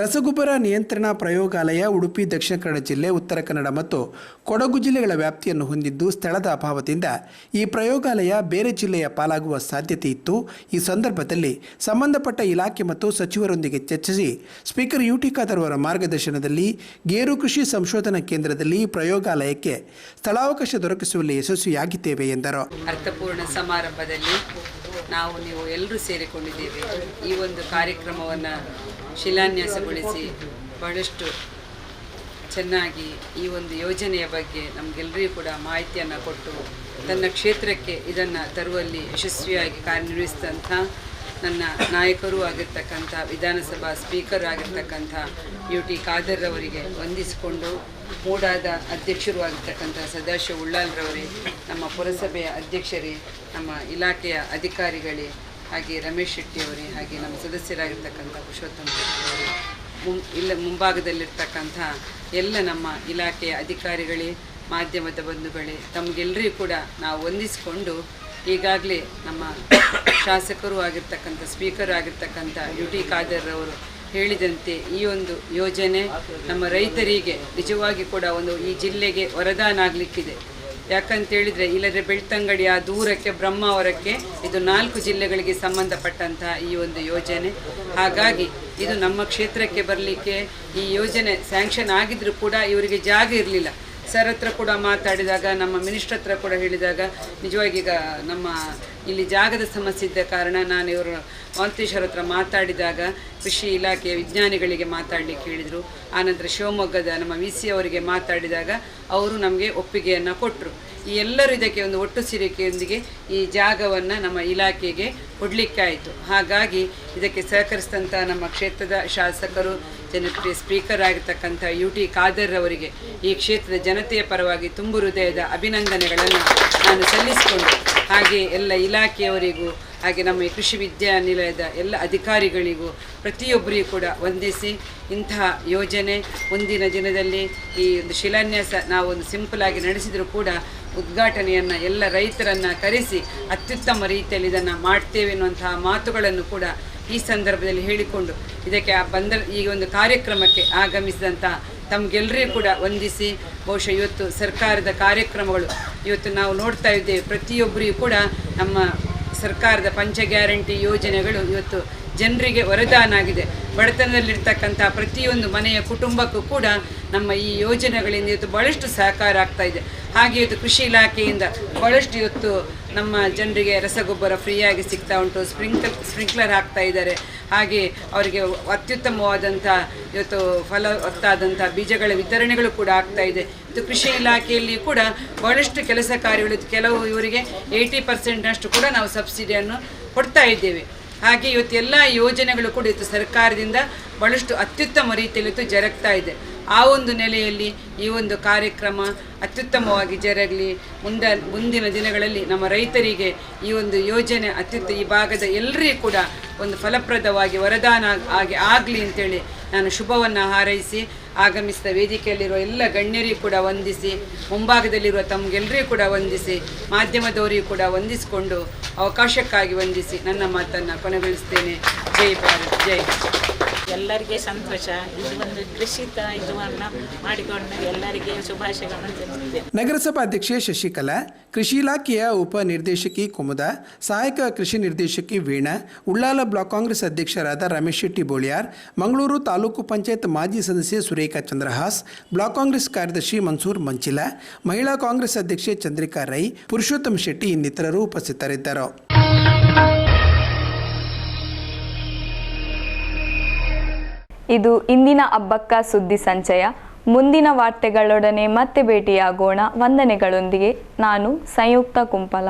ರಸಗೊಬ್ಬರ ನಿಯಂತ್ರಣ ಪ್ರಯೋಗಾಲಯ ಉಡುಪಿ, ದಕ್ಷಿಣ ಕನ್ನಡ ಜಿಲ್ಲೆ, ಉತ್ತರ ಕನ್ನಡ ಮತ್ತು ಕೊಡಗು ಜಿಲ್ಲೆಗಳ ವ್ಯಾಪ್ತಿಯನ್ನು ಹೊಂದಿದ್ದು ಸ್ಥಳದ ಅಭಾವದಿಂದ ಈ ಪ್ರಯೋಗಾಲಯ ಬೇರೆ ಜಿಲ್ಲೆಯ ಪಾಲಾಗುವ ಸಾಧ್ಯತೆ ಇತ್ತು. ಈ ಸಂದರ್ಭದಲ್ಲಿ ಸಂಬಂಧಪಟ್ಟ ಇಲಾಖೆ ಮತ್ತು ಸಚಿವರೊಂದಿಗೆ ಚರ್ಚಿಸಿ ಸ್ಪೀಕರ್ ಯುಟಿ ಖಾದರ್ ಅವರ ಮಾರ್ಗದರ್ಶನದಲ್ಲಿ ಗೇರು ಕೃಷಿ ಸಂಶೋಧನಾ ಕೇಂದ್ರದಲ್ಲಿ ಪ್ರಯೋಗಾಲಯಕ್ಕೆ ಸ್ಥಳಾವಕಾಶ ದೊರಕಿಸುವಲ್ಲಿ ಯಶಸ್ವಿಯಾಗಿದ್ದೇವೆ ಎಂದರು. ಅರ್ಥಪೂರ್ಣ ಸಮಾರಂಭದಲ್ಲಿ ನಾವು ನೀವು ಎಲ್ಲರೂ ಸೇರಿಕೊಂಡಿದ್ದೇವೆ ಈ ಒಂದು ಕಾರ್ಯಕ್ರಮವನ್ನು ಶಿಲಾನ್ಯಾಸಗೊಳಿಸಿ ಬಹಳಷ್ಟು ಚೆನ್ನಾಗಿ ಈ ಒಂದು ಯೋಜನೆಯ ಬಗ್ಗೆ ನಮಗೆಲ್ಲರಿಗೂ ಕೂಡ ಮಾಹಿತಿಯನ್ನು ಕೊಟ್ಟು ತನ್ನ ಕ್ಷೇತ್ರಕ್ಕೆ ಇದನ್ನು ತರುವಲ್ಲಿ ಯಶಸ್ವಿಯಾಗಿ ಕಾರ್ಯನಿರ್ವಹಿಸಿದಂಥ ನನ್ನ ನಾಯಕರೂ ಆಗಿರ್ತಕ್ಕಂಥ ವಿಧಾನಸಭಾ ಸ್ಪೀಕರ್ ಆಗಿರ್ತಕ್ಕಂಥ ಯು ಟಿ ಖಾದರ್ ಅವರಿಗೆ ವಂದಿಸಿಕೊಂಡು ಮೂಡಾದ ಅಧ್ಯಕ್ಷರು ಆಗಿರ್ತಕ್ಕಂಥ ಸದಾಶಿವ ಉಳ್ಳಾಲ್ರವರೇ, ನಮ್ಮ ಪುರಸಭೆಯ ಅಧ್ಯಕ್ಷರೇ, ನಮ್ಮ ಇಲಾಖೆಯ ಅಧಿಕಾರಿಗಳೇ, ಹಾಗೆ ರಮೇಶ್ ಶೆಟ್ಟಿಯವರೇ ಹಾಗೆ ನಮ್ಮ ಸದಸ್ಯರಾಗಿರ್ತಕ್ಕಂಥ ಪುರುಷೋತ್ತಮ ಶೆಟ್ಟಿಯವರೇ ಮುಂ ಇಲ್ಲ ಮುಂಭಾಗದಲ್ಲಿರ್ತಕ್ಕಂಥ ಎಲ್ಲ ನಮ್ಮ ಇಲಾಖೆಯ ಅಧಿಕಾರಿಗಳೇ, ಮಾಧ್ಯಮದ ಬಂಧುಗಳೇ, ತಮಗೆಲ್ಲರಿಗೂ ಕೂಡ ನಾವು ವಂದಿಸಿಕೊಂಡು ಈಗಾಗಲೇ ನಮ್ಮ ಶಾಸಕರು ಆಗಿರ್ತಕ್ಕಂಥ, ಸ್ಪೀಕರ್ ಆಗಿರ್ತಕ್ಕಂಥ ಯು ಟಿ ಖಾದರ್ ಅವರು ಹೇಳಿದಂತೆ ಈ ಒಂದು ಯೋಜನೆ ನಮ್ಮ ರೈತರಿಗೆ ನಿಜವಾಗಿ ಕೂಡ ಒಂದು ಈ ಜಿಲ್ಲೆಗೆ ವರದಾನ ಆಗಲಿಕ್ಕಿದೆ ಯಾಕಂತ ಹೇಳಿದ್ರೆ ಇಲ್ಲದ್ರೆ ಬೆಳ್ತಂಗಡಿ ಆ ದೂರಕ್ಕೆ, ಬ್ರಹ್ಮಾವರಕ್ಕೆ ಇದು ನಾಲ್ಕು ಜಿಲ್ಲೆಗಳಿಗೆ ಸಂಬಂಧಪಟ್ಟಂತಹ ಈ ಒಂದು ಯೋಜನೆ. ಹಾಗಾಗಿ ಇದು ನಮ್ಮ ಕ್ಷೇತ್ರಕ್ಕೆ ಬರಲಿಕ್ಕೆ ಈ ಯೋಜನೆ ಸ್ಯಾಂಕ್ಷನ್ ಆಗಿದ್ರೂ ಕೂಡ ಇವರಿಗೆ ಜಾಗ ಇರಲಿಲ್ಲ. ಸರ್ ಹತ್ರ ಕೂಡ ಮಾತಾಡಿದಾಗ, ನಮ್ಮ ಮಿನಿಸ್ಟರ್ ಹತ್ರ ಕೂಡ ಹೇಳಿದಾಗ, ನಿಜವಾಗಿ ಈಗ ನಮ್ಮ ಇಲ್ಲಿ ಜಾಗದ ಸಮಸ್ಯೆ ಇದ್ದ ಕಾರಣ ನಾನು ಇವರು ಮಾಂತೇಶ್ವರ ಹತ್ರ ಮಾತಾಡಿದಾಗ ಕೃಷಿ ಇಲಾಖೆಯ ವಿಜ್ಞಾನಿಗಳಿಗೆ ಮಾತಾಡಲಿಕ್ಕೆ ಹೇಳಿದರು. ಆನಂತರ ಶಿವಮೊಗ್ಗದ ನಮ್ಮ ವಿ ಸಿ ಅವರಿಗೆ ಮಾತಾಡಿದಾಗ ಅವರು ನಮಗೆ ಒಪ್ಪಿಗೆಯನ್ನು ಕೊಟ್ಟರು ಈ ಎಲ್ಲರೂ ಇದಕ್ಕೆ ಒಂದು ಒಟ್ಟು ಸಿರಿಕೆಯೊಂದಿಗೆ ಈ ಜಾಗವನ್ನು ನಮ್ಮ ಇಲಾಖೆಗೆ ಕೊಡಲಿಕ್ಕಾಯಿತು ಹಾಗಾಗಿ ಇದಕ್ಕೆ ಸಹಕರಿಸಿದಂಥ ನಮ್ಮ ಕ್ಷೇತ್ರದ ಶಾಸಕರು, ಜನಪ್ರಿಯ ಸ್ಪೀಕರ್ ಆಗಿರ್ತಕ್ಕಂಥ ಯು ಟಿ ಖಾದರ್ ಅವರಿಗೆ ಈ ಕ್ಷೇತ್ರದ ಜನತೆಯ ಪರವಾಗಿ ತುಂಬು ಹೃದಯದ ಅಭಿನಂದನೆಗಳನ್ನು ನಾನು ಸಲ್ಲಿಸಿಕೊಂಡು ಹಾಗೆ ಎಲ್ಲ ಇಲಾಖೆಯವರಿಗೂ, ಹಾಗೆ ನಮ್ಮ ಕೃಷಿ ವಿದ್ಯಾನಿಲಯದ ಎಲ್ಲ ಅಧಿಕಾರಿಗಳಿಗೂ, ಪ್ರತಿಯೊಬ್ಬರಿಗೂ ಕೂಡ ವಂದಿಸಿ ಇಂತಹ ಯೋಜನೆ ಮುಂದಿನ ದಿನದಲ್ಲಿ ಈ ಒಂದು ಶಿಲಾನ್ಯಾಸ ನಾವು ಒಂದು ಸಿಂಪಲ್ ಆಗಿ ನಡೆಸಿದರೂ ಕೂಡ ಉದ್ಘಾಟನೆಯನ್ನು ಎಲ್ಲ ರೈತರನ್ನು ಕರೆಸಿ ಅತ್ಯುತ್ತಮ ರೀತಿಯಲ್ಲಿ ಇದನ್ನು ಮಾಡ್ತೇವೆ ಎನ್ನುವಂತಹ ಮಾತುಗಳನ್ನು ಕೂಡ ಈ ಸಂದರ್ಭದಲ್ಲಿ ಹೇಳಿಕೊಂಡು ಇದಕ್ಕೆ ಆ ಬಂದ ಈ ಒಂದು ಕಾರ್ಯಕ್ರಮಕ್ಕೆ ಆಗಮಿಸಿದಂಥ ತಮಗೆಲ್ಲರಿಗೂ ಕೂಡ ವಂದಿಸಿ ಬಹುಶಃ ಇವತ್ತು ಸರ್ಕಾರದ ಕಾರ್ಯಕ್ರಮಗಳು ಇವತ್ತು ನಾವು ನೋಡ್ತಾ ಇದ್ದೇವೆ. ಪ್ರತಿಯೊಬ್ಬರಿಗೂ ಕೂಡ ನಮ್ಮ ಸರ್ಕಾರದ ಪಂಚ ಗ್ಯಾರಂಟಿ ಯೋಜನೆಗಳು ಇವತ್ತು ಜನರಿಗೆ ವರದಾನ ಆಗಿದೆ. ಬಡತನದಲ್ಲಿರ್ತಕ್ಕಂಥ ಪ್ರತಿಯೊಂದು ಮನೆಯ ಕುಟುಂಬಕ್ಕೂ ಕೂಡ ನಮ್ಮ ಈ ಯೋಜನೆಗಳಿಂದ ಇವತ್ತು ಭಾಳಷ್ಟು ಸಹಕಾರ ಆಗ್ತಾ ಇದೆ. ಹಾಗೆ ಇವತ್ತು ಕೃಷಿ ಇಲಾಖೆಯಿಂದ ಬಹಳಷ್ಟು ಇವತ್ತು ನಮ್ಮ ಜನರಿಗೆ ರಸಗೊಬ್ಬರ ಫ್ರೀಯಾಗಿ ಸಿಗ್ತಾ ಉಂಟು. ಸ್ಪ್ರಿಂಕ್ಲರ್ ಸ್ಪ್ರಿಂಕ್ಲರ್ ಹಾಕ್ತಾ ಇದ್ದಾರೆ. ಹಾಗೆ ಅವರಿಗೆ ಅತ್ಯುತ್ತಮವಾದಂಥ ಇವತ್ತು ಫಲವತ್ತಾದಂಥ ಬೀಜಗಳ ವಿತರಣೆಗಳು ಕೂಡ ಆಗ್ತಾ ಇದೆ. ಇದು ಕೃಷಿ ಇಲಾಖೆಯಲ್ಲಿ ಕೂಡ ಬಹಳಷ್ಟು ಕೆಲಸ ಕಾರ್ಯಗಳು ಕೆಲವು ಇವರಿಗೆ ಏಯ್ಟಿ ಪರ್ಸೆಂಟ್ನಷ್ಟು ಕೂಡ ನಾವು ಸಬ್ಸಿಡಿಯನ್ನು ಕೊಡ್ತಾ ಇದ್ದೇವೆ. ಹಾಗೆ ಇವತ್ತು ಎಲ್ಲ ಯೋಜನೆಗಳು ಕೂಡ ಇವತ್ತು ಸರ್ಕಾರದಿಂದ ಬಹಳಷ್ಟು ಅತ್ಯುತ್ತಮ ರೀತಿಯಲ್ಲಿ ಜರುಗ್ತಾ ಇದೆ. ಆ ಒಂದು ನೆಲೆಯಲ್ಲಿ ಈ ಒಂದು ಕಾರ್ಯಕ್ರಮ ಅತ್ಯುತ್ತಮವಾಗಿ ಜರಗಲಿ. ಮುಂದ, ಮುಂದಿನ ದಿನಗಳಲ್ಲಿ ನಮ್ಮ ರೈತರಿಗೆ ಈ ಒಂದು ಯೋಜನೆ ಅತ್ಯುತ್ತ, ಈ ಭಾಗದ ಎಲ್ಲರಿಗೂ ಕೂಡ ಒಂದು ಫಲಪ್ರದವಾಗಿ ವರದಾನ ಆಗಿ ಆಗಲಿ ಅಂತೇಳಿ ನಾನು ಶುಭವನ್ನು ಹಾರೈಸಿ ಆಗಮಿಸಿದ ವೇದಿಕೆಯಲ್ಲಿರುವ ಎಲ್ಲ ಗಣ್ಯರಿಗೂ ಕೂಡ ವಂದಿಸಿ, ಮುಂಭಾಗದಲ್ಲಿರುವ ತಮಗೆಲ್ಲರಿಗೂ ಕೂಡ ವಂದಿಸಿ, ಮಾಧ್ಯಮದವರಿಗೂ ಕೂಡ ವಂದಿಸಿಕೊಂಡು ಅವಕಾಶಕ್ಕಾಗಿ ವಂದಿಸಿ ನನ್ನ ಮಾತನ್ನು ಕೊನೆಗೊಳಿಸ್ತೇನೆ. ಜೈ ಭಾರತ್, ಜೈ. ಎಲ್ಲರಿಗೆ ಸಂತೋಷ, ಇದು ಒಂದು ಕೃಷಿತ ಮಾಡಿಕೊಂಡು ಎಲ್ಲರಿಗೆ ಶುಭಾಶಯಗಳನ್ನು ನಗರಸಭಾ ಅಧ್ಯಕ್ಷೆ ಶಶಿಕಲಾ, ಕೃಷಿ ಇಲಾಖೆಯ ಉಪ ನಿರ್ದೇಶಕಿ ಕುಮುದ, ಸಹಾಯಕ ಕೃಷಿ ನಿರ್ದೇಶಕಿ ವೀಣಾ, ಉಳ್ಳಾಲ ಬ್ಲಾಕ್ ಕಾಂಗ್ರೆಸ್ ಅಧ್ಯಕ್ಷರಾದ ರಮೇಶ್ ಶೆಟ್ಟಿ ಬೋಳಿಯಾರ್, ಮಂಗಳೂರು ತಾಲೂಕು ಪಂಚಾಯತ್ ಮಾಜಿ ಸದಸ್ಯೆ ಸುರೇಖಾ ಚಂದ್ರಹಾಸ್, ಬ್ಲಾಕ್ ಕಾಂಗ್ರೆಸ್ ಕಾರ್ಯದರ್ಶಿ ಮನ್ಸೂರ್ ಮಂಚಿಲ, ಮಹಿಳಾ ಕಾಂಗ್ರೆಸ್ ಅಧ್ಯಕ್ಷೆ ಚಂದ್ರಿಕಾ ರೈ, ಪುರುಷೋತ್ತಮ್ ಶೆಟ್ಟಿ ಇನ್ನಿತರರು ಉಪಸ್ಥಿತರಿದ್ದರು. ಇದು ಇಂದಿನ ಹಬ್ಬಕ್ಕ ಸುದ್ದಿ ಸಂಚಯ. ಮುಂದಿನ ವಾರ್ತೆಗಳೊಡನೆ ಮತ್ತೆ ಭೇಟಿಯಾಗೋಣ. ವಂದನೆಗಳೊಂದಿಗೆ ನಾನು ಸಂಯುಕ್ತ ಕುಂಪಲ.